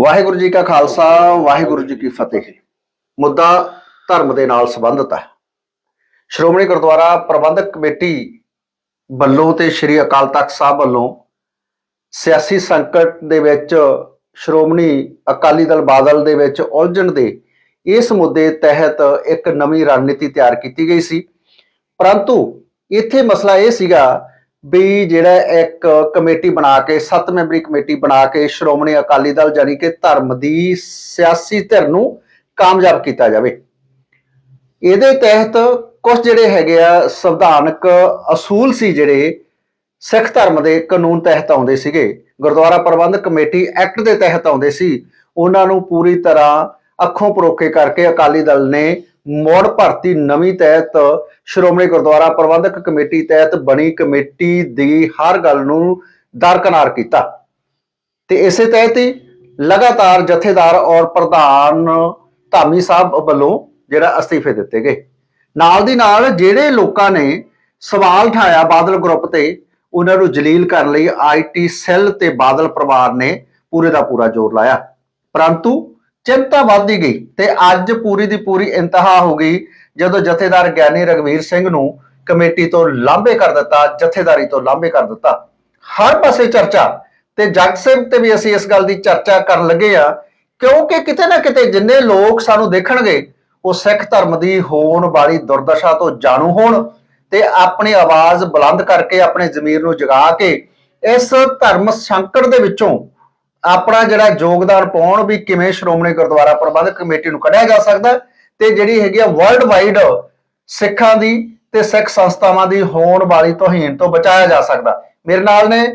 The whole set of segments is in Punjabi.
ਵਾਹਿਗੁਰੂ ਜੀ ਕਾ ਖਾਲਸਾ, ਵਾਹਿਗੁਰੂ ਜੀ ਕੀ ਫਤਿਹ। ਮੁੱਦਾ ਧਰਮ ਦੇ ਨਾਲ ਸੰਬੰਧਿਤ ਹੈ। ਸ਼੍ਰੋਮਣੀ ਗੁਰਦੁਆਰਾ ਪ੍ਰਬੰਧਕ ਕਮੇਟੀ ਵੱਲੋਂ ਤੇ ਸ੍ਰੀ ਅਕਾਲ ਤਖਤ ਸਾਹਿਬ ਵੱਲੋਂ ਸਿਆਸੀ ਸੰਕਟ ਦੇ ਵਿੱਚ ਸ਼੍ਰੋਮਣੀ ਅਕਾਲੀ ਦਲ ਬਾਦਲ ਦੇ ਵਿੱਚ ਉਲਝਣ ਦੇ ਇਸ ਮੁੱਦੇ ਤਹਿਤ ਇੱਕ ਨਵੀਂ ਰਣਨੀਤੀ ਤਿਆਰ ਕੀਤੀ ਗਈ ਸੀ। ਪਰੰਤੂ ਇੱਥੇ ਮਸਲਾ ਇਹ ਸੀਗਾ ਵੀ ਜਿਹੜਾ ਇੱਕ ਕਮੇਟੀ ਬਣਾ ਕੇ, ਸੱਤ ਮੈਂਬਰੀ ਕਮੇਟੀ ਬਣਾ ਕੇ ਸ਼੍ਰੋਮਣੀ ਅਕਾਲੀ ਦਲ ਜਾਨੀ ਕਿ ਧਰਮ ਦੀ ਸਿਆਸੀ ਧਿਰ ਨੂੰ ਕਾਮਯਾਬ ਕੀਤਾ ਜਾਵੇ। ਇਹਦੇ ਤਹਿਤ ਕੁਝ ਜਿਹੜੇ ਹੈਗੇ ਆ ਸੰਵਿਧਾਨਕ ਅਸੂਲ ਸੀ ਜਿਹੜੇ ਸਿੱਖ ਧਰਮ ਦੇ ਕਾਨੂੰਨ ਤਹਿਤ ਆਉਂਦੇ ਸੀਗੇ। ਗੁਰਦੁਆਰਾ ਪ੍ਰਬੰਧਕ ਕਮੇਟੀ ਐਕਟ ਦੇ ਤਹਿਤ ਆਉਂਦੇ ਸੀ। ਉਹਨਾਂ ਨੂੰ ਪੂਰੀ ਤਰ੍ਹਾਂ ਅੱਖੋਂ ਪਰੋਖੇ ਕਰਕੇ ਅਕਾਲੀ ਦਲ ਨੇ ਮੋੜ ਭਰਤੀ ਨਵੀਂ ਤਹਿਤ ਸ਼੍ਰੋਮਣੀ ਗੁਰਦੁਆਰਾ ਪ੍ਰਬੰਧਕ ਕਮੇਟੀ ਤਹਿਤ ਬਣੀ ਕਮੇਟੀ ਦੀ ਹਰ ਗੱਲ ਨੂੰ ਦਰਕਨਾਰ ਕੀਤਾ। ਤੇ ਇਸੇ ਤਹਿਤ ਹੀ ਲਗਾਤਾਰ ਜਥੇਦਾਰ ਔਰ ਪ੍ਰਧਾਨ ਧਾਮੀ ਸਾਹਿਬ ਵੱਲੋਂ ਜਿਹੜਾ ਅਸਤੀਫੇ ਦਿੱਤੇ ਗਏ। ਨਾਲ ਦੀ ਨਾਲ ਜਿਹੜੇ ਲੋਕਾਂ ਨੇ ਸਵਾਲ ਉਠਾਇਆ ਬਾਦਲ ਗਰੁੱਪ ਤੇ, ਉਹਨਾਂ ਨੂੰ ਜਲੀਲ ਕਰਨ ਲਈ ਆਈਟੀ ਸੈੱਲ ਤੇ ਬਾਦਲ ਪਰਿਵਾਰ ਨੇ ਪੂਰੇ ਦਾ ਪੂਰਾ ਜ਼ੋਰ ਲਾਇਆ। ਪਰੰਤੂ ਚਿੰਤਾ ਵੱਧਦੀ ਗਈ ਤੇ ਅੱਜ ਪੂਰੀ ਦੀ ਪੂਰੀ ਇੰਤਹਾ ਹੋ ਗਈ ਜਦੋਂ ਜਥੇਦਾਰ ਗਿਆਨੀ ਰਗਵੀਰ ਸਿੰਘ ਨੂੰ ਕਮੇਟੀ ਤੋਂ ਲਾਂਭੇ ਕਰ ਦਿੱਤਾ, ਜਥੇਦਾਰੀ ਤੋਂ ਲਾਂਭੇ ਕਰ ਦਿੱਤਾ। ਹਰ ਪਾਸੇ ਚਰਚਾ ਤੇ ਜਗ ਸਿੰਘ ਤੇ ਵੀ ਅਸੀਂ ਇਸ ਗੱਲ ਦੀ ਚਰਚਾ ਕਰਨ ਲੱਗੇ ਆ, ਕਿਉਂਕਿ ਕਿਤੇ ਨਾ ਕਿਤੇ ਜਿੰਨੇ ਲੋਕ ਸਾਨੂੰ ਦੇਖਣਗੇ, ਉਹ ਸਿੱਖ ਧਰਮ ਦੀ ਹੋਣ ਵਾਲੀ ਦੁਰਦਸ਼ਾ ਤੋਂ ਜਾਣੂ ਹੋਣ ਤੇ ਆਪਣੀ ਆਵਾਜ਼ ਬੁਲੰਦ ਕਰਕੇ, ਆਪਣੇ ਜ਼ਮੀਰ ਨੂੰ ਜਗਾ ਕੇ ਇਸ ਧਰਮ ਸੰਕਟ ਦੇ ਵਿੱਚੋਂ ਆਪਣਾ ਜਿਹੜਾ ਯੋਗਦਾਨ ਪਾਉਣ ਵੀ ਕਿਵੇਂ ਸ਼੍ਰੋਮਣੀ ਗੁਰਦੁਆਰਾ ਪ੍ਰਬੰਧਕ ਕਮੇਟੀ ਨੂੰ ਕੱਢਿਆ ਜਾ ਸਕਦਾ ਤੇ ਜਿਹੜੀ ਹੈਗੀ ਆ ਵਰਲਡ ਵਾਈਡ ਸਿੱਖਾਂ ਦੀ ਤੇ ਸਿੱਖ ਸੰਸਥਾਵਾਂ ਦੀ ਹੋਣ ਵਾਲੀ ਤੋਹੀਨ ਤੋਂ ਬਚਾਇਆ ਜਾ ਸਕਦਾ। ਮੇਰੇ ਨਾਲ ਨੇ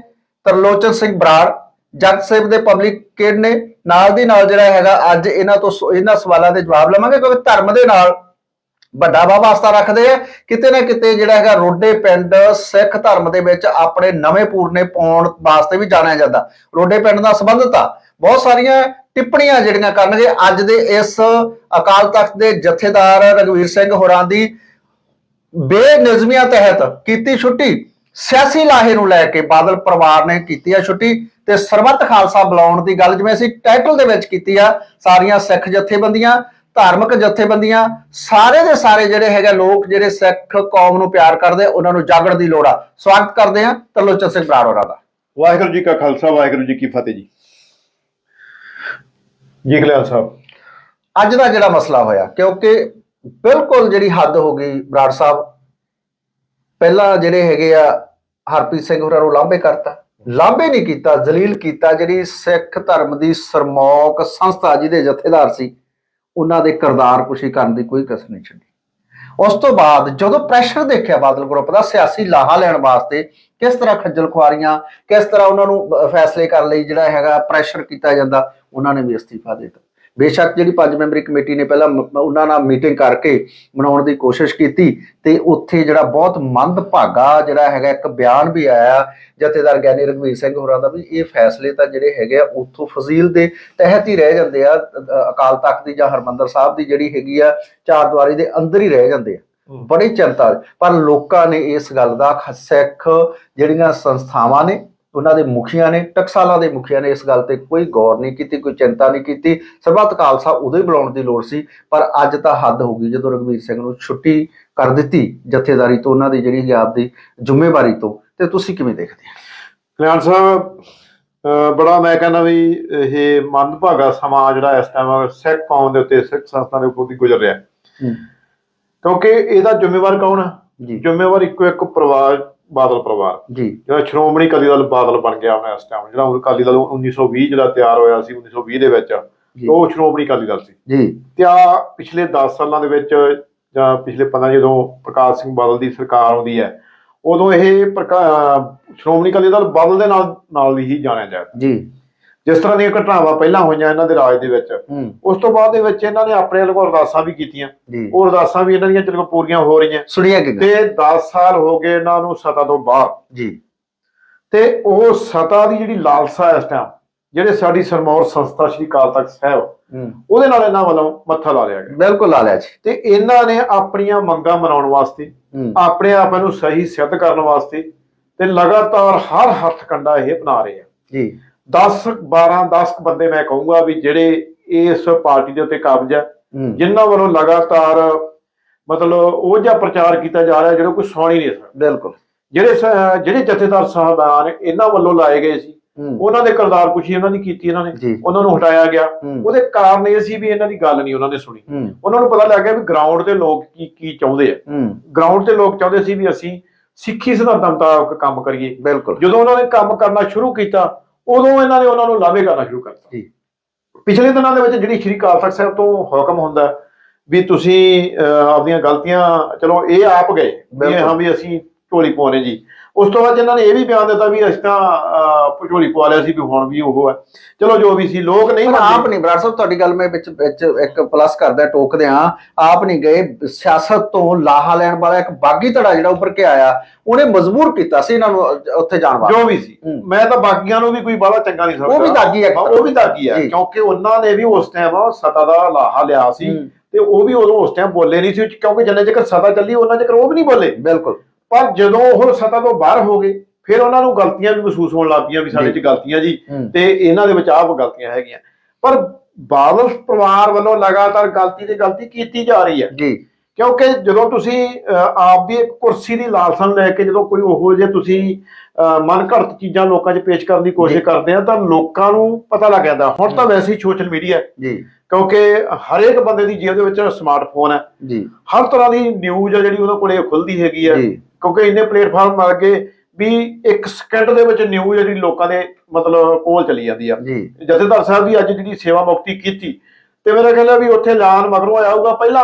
ਤਰਲੋਚਨ ਸਿੰਘ ਬਰਾੜ ਜਗਤ ਸੇਵ ਦੇ ਪਬਲਿਕ ਕਿਡ ਨੇ? ਨਾਲ ਦੀ ਨਾਲ ਜਿਹੜਾ ਹੈਗਾ, ਅੱਜ ਇਹਨਾਂ ਤੋਂ ਇਹਨਾਂ ਸਵਾਲਾਂ ਦੇ ਜਵਾਬ ਲਵਾਂਗੇ ਕਿਉਂਕਿ ਧਰਮ ਦੇ ਨਾਲ ਵੱਡਾ ਵਾਸਤਾ ਰੱਖਦੇ ਆ। ਕਿਤੇ ਨਾ ਕਿਤੇ ਜਿਹੜਾ ਹੈਗਾ ਰੋਡੇ ਪਿੰਡ ਸਿੱਖ ਧਰਮ ਦੇ ਵਿੱਚ ਆਪਣੇ ਨਵੇਂ ਪੂਰਨੇ ਪਾਉਣ ਵਾਸਤੇ ਵੀ ਜਾਣਿਆ ਜਾਂਦਾ। ਰੋਡੇ ਪਿੰਡ ਦਾ ਸੰਬੰਧਤਾ ਬਹੁਤ ਸਾਰੀਆਂ ਟਿੱਪਣੀਆਂ ਜਿਹੜੀਆਂ ਕਰਨਗੇ ਅੱਜ ਦੇ ਇਸ ਅਕਾਲ ਤਖਤ ਦੇ ਜਥੇਦਾਰ ਰਗਵੀਰ ਸਿੰਘ ਹੋਰਾਂ ਦੀ। ਬੇਨਿਜ਼ਮੀਆਂ ਤਹਿਤ ਕੀਤੀ ਛੁੱਟੀ। ਸਿਆਸੀ ਲਾਹੇ ਨੂੰ ਲੈ ਕੇ ਬਾਦਲ ਪਰਿਵਾਰ ਨੇ ਕੀਤੀ ਆ ਛੁੱਟੀ ਤੇ ਸਰਬੱਤ ਖਾਲਸਾ ਬੁਲਾਉਣ ਦੀ ਗੱਲ ਜਿਵੇਂ ਅਸੀਂ ਟਾਈਟਲ ਦੇ ਵਿੱਚ ਕੀਤੀ ਆ, ਸਾਰੀਆਂ ਸਿੱਖ ਜਥੇਬੰਦੀਆਂ ਧਾਰਮਿਕ ਜਥੇਬੰਦੀਆਂ ਸਾਰੇ ਦੇ ਸਾਰੇ ਜਿਹੜੇ ਹੈਗੇ ਲੋਕ ਜਿਹੜੇ ਸਿੱਖ ਕੌਮ ਨੂੰ ਪਿਆਰ ਕਰਦੇ ਉਹਨਾਂ ਨੂੰ ਜਾਗਣ ਦੀ ਲੋੜ ਆ। ਸਵਾਗਤ ਕਰਦੇ ਆ ਤਰਲੋਚਨ ਸਿੰਘ ਬਰਾੜ ਹੋਰਾਂ ਦਾ। ਵਾਹਿਗੁਰੂ ਜੀ ਕਾ ਖਾਲਸਾ ਵਾਹਿਗੁਰੂ ਜੀ ਕੀ ਫਤਿਹ ਜੀ। ਜੀ ਖਲਿਆਲ ਸਾਹਿਬ। ਅੱਜ ਦਾ ਜਿਹੜਾ ਮਸਲਾ ਹੋਇਆ ਕਿਉਂਕਿ ਬਿਲਕੁਲ ਜਿਹੜੀ ਹੱਦ ਹੋ ਗਈ ਬਰਾੜ ਸਾਹਿਬ ਪਹਿਲਾਂ ਜਿਹੜੇ ਹੈਗੇ ਆ ਹਰਪ੍ਰੀਤ ਸਿੰਘ ਹੋਰਾਂ ਨੂੰ ਲਾਂਭੇ ਕਰਤਾ। ਲਾਂਭੇ ਨਹੀਂ ਕੀਤਾ ਜ਼ਲੀਲ ਕੀਤਾ। ਜਿਹੜੀ ਸਿੱਖ ਧਰਮ ਦੀ ਸਰਮੌਕ ਸੰਸਥਾ ਜਿਹਦੇ ਜਥੇਦਾਰ ਸੀ ਉਹਨਾਂ ਦੇ ਕਿਰਦਾਰ ਕੁਸ਼ੀ ਕਰਨ ਦੀ ਕੋਈ ਕਸਰ ਨਹੀਂ ਛੱਡੀ। ਉਸ ਤੋਂ ਬਾਅਦ ਜਦੋਂ ਪ੍ਰੈਸ਼ਰ ਦੇਖਿਆ ਬਾਦਲ ਗਰੁੱਪ ਦਾ, ਸਿਆਸੀ ਲਾਹਾ ਲੈਣ ਵਾਸਤੇ ਕਿਸ ਤਰ੍ਹਾਂ ਖੱਜਲ ਖੁਆਰੀਆਂ, ਕਿਸ ਤਰ੍ਹਾਂ ਉਹਨਾਂ ਨੂੰ ਫੈਸਲੇ ਕਰਨ ਲਈ ਜਿਹੜਾ ਹੈਗਾ ਪ੍ਰੈਸ਼ਰ ਕੀਤਾ ਜਾਂਦਾ, ਉਹਨਾਂ ਨੇ ਵੀ ਅਸਤੀਫਾ ਦੇ ਦਿੱਤਾ। ਬੇਸ਼ੱਕ ਜਿਹੜੀ ਪੰਜ ਮੈਂਬਰੀ ਕਮੇਟੀ ਨੇ ਪਹਿਲਾਂ ਉਹਨਾਂ ਨਾਲ ਮੀਟਿੰਗ ਕਰਕੇ ਬਣਾਉਣ ਦੀ ਕੋਸ਼ਿਸ਼ ਕੀਤੀ ਤੇ ਉੱਥੇ ਜਿਹੜਾ ਬਹੁਤ ਮੰਦਭਾਗਾ ਜਿਹੜਾ ਹੈਗਾ ਇੱਕ ਬਿਆਨ ਵੀ ਆਇਆ ਜਥੇਦਾਰ ਗਿਆਨੀ ਰਘਵੀਰ ਸਿੰਘ ਹੋਰਾਂ ਦਾ ਵੀ ਇਹ ਫੈਸਲੇ ਤਾਂ ਜਿਹੜੇ ਹੈਗੇ ਆ ਉੱਥੋਂ ਫਜ਼ੀਲ ਦੇ ਤਹਿਤ ਹੀ ਰਹਿ ਜਾਂਦੇ ਆ ਅਕਾਲ ਤਖਤ ਦੀ ਜਾਂ ਹਰਮੰਦਰ ਸਾਹਿਬ ਦੀ ਜਿਹੜੀ ਹੈਗੀ ਆ ਚਾਰ ਦੀਵਾਰੀ ਦੇ ਅੰਦਰ ਹੀ ਰਹਿ ਜਾਂਦੇ ਆ। ਬੜੀ ਚਿੰਤਾ ਪਰ ਲੋਕਾਂ ਨੇ ਇਸ ਗੱਲ ਦਾ ਸਿੱਖ ਜਿਹੜੀਆਂ ਸੰਸਥਾਵਾਂ ਨੇ ਉਹਨਾਂ ਦੇ ਮੁਖੀਆਂ ਨੇ ਟਕਸਾਲਾਂ ਦੇ ਮੁਖੀਆਂ ਨੇ ਇਸ ਗੱਲ ਤੇ ਕੋਈ ਗੌਰ ਨਹੀਂ ਕੀਤੀ ਕੋਈ ਚਿੰਤਾ ਨਹੀਂ ਕੀਤੀ। ਸਰਬੱਤ ਖਾਲਸਾ ਉਦੋਂ ਹੀ ਬੁਲਾਉਣ ਦੀ ਲੋੜ ਸੀ ਪਰ ਅੱਜ ਤਾਂ ਹੱਦ ਹੋ ਗਈ ਜਦੋਂ ਰਘਵੀਰ ਸਿੰਘ ਨੂੰ ਛੁੱਟੀ ਕਰ ਦਿੱਤੀ ਜਥੇਦਾਰੀ ਤੋਂ ਉਹਨਾਂ ਦੀ ਜਿਹੜੀ ਆਪਦੀ ਜ਼ਿੰਮੇਵਾਰੀ ਤੋਂ। ਤੇ ਤੁਸੀਂ ਕਿਵੇਂ ਦੇਖਦੇ ਹੋ? ਖਲਿਆਲ ਸਾਹਿਬ ਬੜਾ ਮੈਂ ਕਹਿੰਦਾ ਵੀ ਇਹ ਮੰਦਭਾਗਾ ਸਮਾਂ ਜਿਹੜਾ ਇਸ ਟਾਈਮ ਸਿੱਖ ਕੌਮ ਦੇ ਉੱਤੇ ਸਿੱਖ ਸੰਸਥਾ ਦੇ ਉੱਪਰ ਦੀ ਗੁਜ਼ਰ ਰਿਹਾ। ਕਿਉਂਕਿ ਇਹਦਾ ਜ਼ਿੰਮੇਵਾਰ ਕੌਣ ਹੈ ਜੀ। ਜ਼ਿੰਮੇਵਾਰ ਇੱਕੋ ਇੱਕ ਪਰਿਵਾਰ ਬਾਦਲ ਪਰਿਵਾਰ। ਜੀ। ਜਿਹੜਾ ਸ਼੍ਰੋਮਣੀ ਅਕਾਲੀ ਦਲ ਬਾਦਲ ਬਣ ਗਿਆ ਹੁਣ ਇਸ ਟਾਈਮ ਜਿਹੜਾ ਹੁਣ ਅਕਾਲੀ ਦਲ 1920 ਜਿਹੜਾ ਤਿਆਰ ਹੋਇਆ ਸੀ 1920 ਦੇ ਵਿੱਚ ਉਹ ਸ਼੍ਰੋਮਣੀ ਅਕਾਲੀ ਦਲ ਸੀ। ਜੀ। ਤੇ ਆ ਪਿਛਲੇ 10 ਸਾਲਾਂ ਦੇ ਵਿੱਚ ਜਾਂ ਪਿਛਲੇ 15 ਜਦੋਂ ਪ੍ਰਕਾਸ਼ ਸਿੰਘ ਬਾਦਲ ਦੀ ਸਰਕਾਰ ਆਉਂਦੀ ਹੈ ਉਦੋਂ ਇਹ ਸ਼੍ਰੋਮਣੀ ਅਕਾਲੀ ਦਲ ਬਾਦਲ ਦੇ ਨਾਲ ਨਾਲ ਹੀ ਜਾਣਿਆ ਜਾਂਦਾ ਜੀ। ਜਿਸ ਤਰ੍ਹਾਂ ਦੀਆਂ ਘਟਨਾਵਾਂ ਪਹਿਲਾਂ ਹੋਈਆਂ ਇਹਨਾਂ ਦੇ ਰਾਜ ਦੇ ਵਿੱਚ ਉਸ ਤੋਂ ਬਾਅਦ ਦੇ ਵਿੱਚ ਇਹਨਾਂ ਨੇ ਆਪਣੇ ਵੱਲੋਂ ਅਰਦਾਸਾਂ ਵੀ ਕੀਤੀਆਂ। ਉਹ ਅਰਦਾਸਾਂ ਵੀ ਇਹਨਾਂ ਦੀਆਂ ਚਲੋ ਪੂਰੀਆਂ ਹੋ ਰਹੀਆਂ। ਸੁਣੀਏ ਕਿ ਤੇ 10 ਸਾਲ ਹੋ ਗਏ ਇਹਨਾਂ ਨੂੰ ਸਤਾ ਤੋਂ ਬਾਹਰ ਜੀ। ਤੇ ਉਹ ਸਤਾ ਦੀ ਜਿਹੜੀ ਲਾਲਸਾ ਇਸ ਟਾਈਮ ਜਿਹੜੇ ਸਾਡੀ ਸਰਮੌਰ ਸੰਸਥਾ ਸ਼੍ਰੀ ਅਕਾਲ ਤਖਤ ਸਾਹਿਬ ਉਹਦੇ ਨਾਲ ਇਹਨਾਂ ਵੱਲੋਂ ਮੱਥਾ ਲਾ ਲਿਆ ਗਿਆ। ਬਿਲਕੁਲ ਲਾ ਲਿਆ ਜੀ। ਤੇ ਇਹਨਾਂ ਨੇ ਆਪਣੀਆਂ ਮੰਗਾਂ ਮਨਾਉਣ ਵਾਸਤੇ ਆਪਣੇ ਆਪ ਨੂੰ ਸਹੀ ਸਿੱਧ ਕਰਨ ਵਾਸਤੇ ਤੇ ਲਗਾਤਾਰ ਹਰ ਹੱਥ ਕੰਡਾ ਇਹ ਅਪਣਾ ਰਹੇ ਆ। ਜੀ। 10 12 10 ਬੰਦੇ ਮੈਂ ਕਹੂੰਗਾ ਵੀ ਜਿਹੜੇ ਇਸ ਪਾਰਟੀ ਦੇ ਉੱਤੇ ਕਾਬਜ ਹੈ। ਜਿਨ੍ਹਾਂ ਵੱਲੋਂ ਲਗਾਤਾਰ ਮਤਲਬ ਉਹ ਜਿਹਾ ਪ੍ਰਚਾਰ ਕੀਤਾ ਜਾ ਰਿਹਾ ਜਿਹੜਾ ਕੋਈ ਸੁਣ ਨਹੀਂ ਸਕਦਾ। ਬਿਲਕੁਲ। ਜਿਹੜੇ ਜਿਹੜੇ ਜਥੇਦਾਰ ਸਾਹਿਬਾਨ ਇਹਨਾਂ ਵੱਲੋਂ ਲਾਏ ਗਏ ਸੀ ਉਹਨਾਂ ਦੇ ਕਰਤਾਰ ਕੁਸ਼ੀ ਇਹਨਾਂ ਦੀ ਕੀਤੀ ਇਹਨਾਂ ਨੇ ਉਹਨਾਂ ਨੂੰ ਹਟਾਇਆ ਗਿਆ। ਉਹਦੇ ਕਾਰਨ ਇਹ ਸੀ ਵੀ ਇਹਨਾਂ ਦੀ ਗੱਲ ਨਹੀਂ ਉਹਨਾਂ ਨੇ ਸੁਣੀ। ਉਹਨਾਂ ਨੂੰ ਪਤਾ ਲੱਗ ਗਿਆ ਵੀ ਗਰਾਊਂਡ ਤੇ ਲੋਕ ਕੀ ਕੀ ਚਾਹੁੰਦੇ ਆ। ਗਰਾਊਂਡ ਤੇ ਲੋਕ ਚਾਹੁੰਦੇ ਸੀ ਵੀ ਅਸੀਂ ਸਿੱਖੀ ਸਿਧਾਂਤਾਂ ਮੁਤਾਬਕ ਕੰਮ ਕਰੀਏ। ਬਿਲਕੁਲ। ਜਦੋਂ ਉਹਨਾਂ ਨੇ ਕੰਮ ਕਰਨਾ ਸ਼ੁਰੂ ਕੀਤਾ ਉਦੋਂ ਇਹਨਾਂ ਨੇ ਉਹਨਾਂ ਨੂੰ ਲਾਵੇ ਕਰਨਾ ਸ਼ੁਰੂ ਕਰਤਾ। ਜੀ। ਪਿਛਲੇ ਦਿਨਾਂ ਦੇ ਵਿੱਚ ਜਿਹੜੀ ਸ਼੍ਰੀ ਅਕਾਲ ਤਖਤ ਸਾਹਿਬ ਤੋਂ ਹੁਕਮ ਹੁੰਦਾ ਵੀ ਤੁਸੀਂ ਆਪਣੀਆਂ ਗਲਤੀਆਂ ਚਲੋ ਇਹ ਆਪ ਗਏ ਵੀ। ਹਾਂ ਵੀ ਅਸੀਂ ਝੋਲੀ ਪਵਾਉਣੇ ਜੀ। ਉਸ ਤੋਂ ਬਾਅਦ ਇਹਨਾਂ ਨੇ ਇਹ ਵੀ ਬਿਆਨ ਦਿੱਤਾ ਵੀ ਅਸੀਂ ਤਾਂ ਅਹ, ਝੋਲੀ ਪਵਾ ਲਿਆ ਸੀ ਵੀ ਹੁਣ ਵੀ ਉਹ ਹੈ। ਚਲੋ ਜੋ ਵੀ ਸੀ ਲੋਕ ਨਹੀਂ ਆਪ ਨਹੀਂ ਬਰਾੜ ਸਾਹਿਬ ਤੁਹਾਡੀ ਗੱਲ ਮੈਂ ਵਿੱਚ ਵਿੱਚ ਇੱਕ ਪਲੱਸ ਕਰਦਾ ਟੋਕਦੇ ਆ ਆਪ ਨਹੀਂ ਗਏ ਸਿਆਸਤ ਤੋਂ ਲਾਹਾ ਲੈਣ ਵਾਲਾ ਇੱਕ ਬਾਗੀ ਧੜਾ ਜਿਹੜਾ ਉੱਪਰ ਕੇ ਆਇਆ ਉਹਨੇ ਮਜਬੂਰ ਕੀਤਾ ਸੀ ਇਹਨਾਂ ਨੂੰ ਉੱਥੇ ਜਾਣ ਵਾਸਤੇ। ਜੋ ਵੀ ਸੀ। ਮੈਂ ਤਾਂ ਬਾਕੀਆਂ ਨੂੰ ਵੀ ਕੋਈ ਬਾਹਲਾ ਚੰਗਾ ਨਹੀਂ ਸਮਝਦਾ। ਉਹ ਵੀ ਦਾਗੀ ਹੈ ਉਹ ਵੀ ਦਾਗੀ ਹੈ। ਕਿਉਂਕਿ ਉਹਨਾਂ ਨੇ ਵੀ ਉਸ ਟਾਈਮ ਸਤਾ ਦਾ ਲਾਹਾ ਲਿਆ ਸੀ। ਤੇ ਉਹ ਵੀ ਉਦੋਂ ਉਸ ਟਾਈਮ ਬੋਲੇ ਨਹੀਂ ਸੀ ਕਿਉਂਕਿ ਜਿੰਨੇ ਚਿਰ ਸਤਾ ਚੱਲੀ ਉਹਨਾਂ ਚਿਰ ਉਹ ਵੀ ਨਹੀਂ ਬੋਲੇ। ਬਿਲਕੁਲ। ਪਰ ਜਦੋਂ ਉਹ ਸਤਾ ਤੋਂ ਬਾਹਰ ਹੋ ਗਏ ਫਿਰ ਉਹਨਾਂ ਨੂੰ ਗਲਤੀਆਂ ਵੀ ਮਹਿਸੂਸ ਹੋਣ ਲੱਗ ਪਈਆਂ ਵੀ ਸਾਡੇ 'ਚ ਗਲਤੀਆਂ ਜੀ ਤੇ ਇਹਨਾਂ ਦੇ ਵਿੱਚ ਆਪ ਗਲਤੀਆਂ ਹੈਗੀਆਂ। ਪਰ ਬਾਦਲ ਪਰਿਵਾਰ ਵੱਲੋਂ ਲਗਾਤਾਰ ਗਲਤੀ ਤੇ ਗਲਤੀ ਕੀਤੀ ਜਾ ਰਹੀ ਹੈ। ਜੀ। ਕਿਉਂਕਿ ਜਦੋਂ ਤੁਸੀਂ ਆਪ ਦੀ ਇੱਕ ਕੁਰਸੀ ਦੀ ਲਾਲਸਾ ਨੂੰ ਲੈ ਕੇ ਜਦੋਂ ਕੋਈ ਉਹੋ ਜਿਹੇ ਤੁਸੀਂ ਮਨ ਘੜਤ ਚੀਜ਼ਾਂ ਲੋਕਾਂ 'ਚ ਪੇਸ਼ ਕਰਨ ਦੀ ਕੋਸ਼ਿਸ਼ ਜੀ। ਕਰਦੇ ਆ ਤਾਂ ਲੋਕਾਂ ਨੂੰ ਪਤਾ ਲੱਗ ਜਾਂਦਾ। ਹੁਣ ਤਾਂ ਵੈਸੇ ਹੀ ਸੋਸ਼ਲ ਮੀਡੀਆ ਜੀ। ਕਿਉਂਕਿ ਹਰੇਕ ਬੰਦੇ ਦੀ ਜੇਬ ਦੇ ਵਿੱਚ ਸਮਾਰਟਫੋਨ ਹੈ। ਜੀ। ਹਰ ਤਰ੍ਹਾਂ ਦੀ ਨਿਊਜ਼ ਆ ਜਿਹੜੀ ਉਹਨਾਂ ਕੋਲੇ ਖੁੱਲਦੀ ਹੈਗੀ ਹੈ। ਜੀ। ਕਿਉਂਕਿ ਇੰਨੇ ਪਲੇਟਫਾਰਮ ਆ ਗਏ ਵੀ ਇੱਕ ਸਕਿੰਟ ਦੇ ਵਿੱਚ ਨਿਊਜ਼ ਜਿਹੜੀ ਲੋਕਾਂ ਦੇ ਮਤਲਬ ਕੋਲ ਚਲੀ ਜਾਂਦੀ ਆ। ਜਥੇਦਾਰ ਸਾਹਿਬ ਦੀ ਅੱਜ ਜਿਹੜੀ ਸੇਵਾ ਮੁਕਤੀ ਕੀਤੀ ਤੇ ਮੇਰਾ ਖਿਆਲ ਹੈ ਵੀ ਉੱਥੇ ਐਲਾਨ ਮਗਰੋਂ ਆਇਆ ਹੋਊਗਾ। ਪਹਿਲਾਂ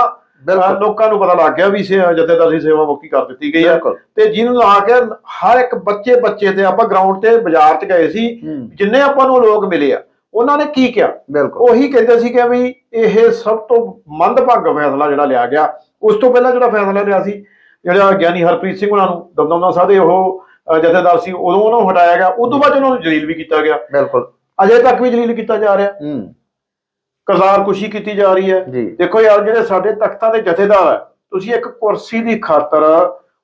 ਲੋਕਾਂ ਨੂੰ ਪਤਾ ਲੱਗ ਗਿਆ ਵੀ ਜਥੇਦਾਰ ਸੇਵਾ ਮੁਕਤੀ ਕਰ ਦਿੱਤੀ ਗਈ ਬਿਲਕੁਲ। ਤੇ ਜਿਹਨੂੰ ਲਾ ਕੇ ਹਰ ਇੱਕ ਬੱਚੇ ਬੱਚੇ ਤੇ ਆਪਾਂ ਗਰਾਊਂਡ ਤੇ ਬਾਜ਼ਾਰ 'ਚ ਗਏ ਸੀ ਜਿੰਨੇ ਆਪਾਂ ਨੂੰ ਲੋਕ ਮਿਲੇ ਆ ਉਹਨਾਂ ਨੇ ਕੀ ਕਿਹਾ? ਬਿਲਕੁਲ। ਉਹੀ ਕਹਿੰਦੇ ਸੀ ਕਿ ਵੀ ਇਹ ਸਭ ਤੋਂ ਮੰਦਭਾਗਾ ਫੈਸਲਾ ਜਿਹੜਾ ਲਿਆ ਗਿਆ ਉਸ ਤੋਂ ਪਹਿਲਾਂ ਜਿਹੜਾ ਫੈਸਲਾ ਲਿਆ ਸੀ ਜਿਹੜਾ ਗਿਆਨੀ ਹਰਪ੍ਰੀਤ ਸਿੰਘ ਉਹਨਾਂ ਨੂੰ ਦਮਦਮਾ ਸਾਹਿਬ ਦੇ ਉਹ ਜਥੇਦਾਰ ਸੀ ਉਦੋਂ ਉਹਨਾਂ ਨੂੰ ਹਟਾਇਆ ਗਿਆ। ਉਸ ਤੋਂ ਬਾਅਦ ਉਹਨਾਂ ਨੂੰ ਜਲੀਲ ਵੀ ਕੀਤਾ ਗਿਆ। ਬਿਲਕੁਲ। ਅਜੇ ਤੱਕ ਵੀ ਜਲੀਲ ਕੀਤਾ ਜਾ ਰਿਹਾ। ਹੂੰ। ਕਰਜ਼ਾਰ ਕੁਸ਼ੀ ਕੀਤੀ ਜਾ ਰਹੀ ਹੈ। ਦੇਖੋ ਯਾਰ ਜਿਹੜੇ ਸਾਡੇ ਤਖਤਾਂ ਦੇ ਜਥੇਦਾਰ ਆ ਤੁਸੀਂ ਇੱਕ ਕੁਰਸੀ ਦੀ ਖਾਤਰ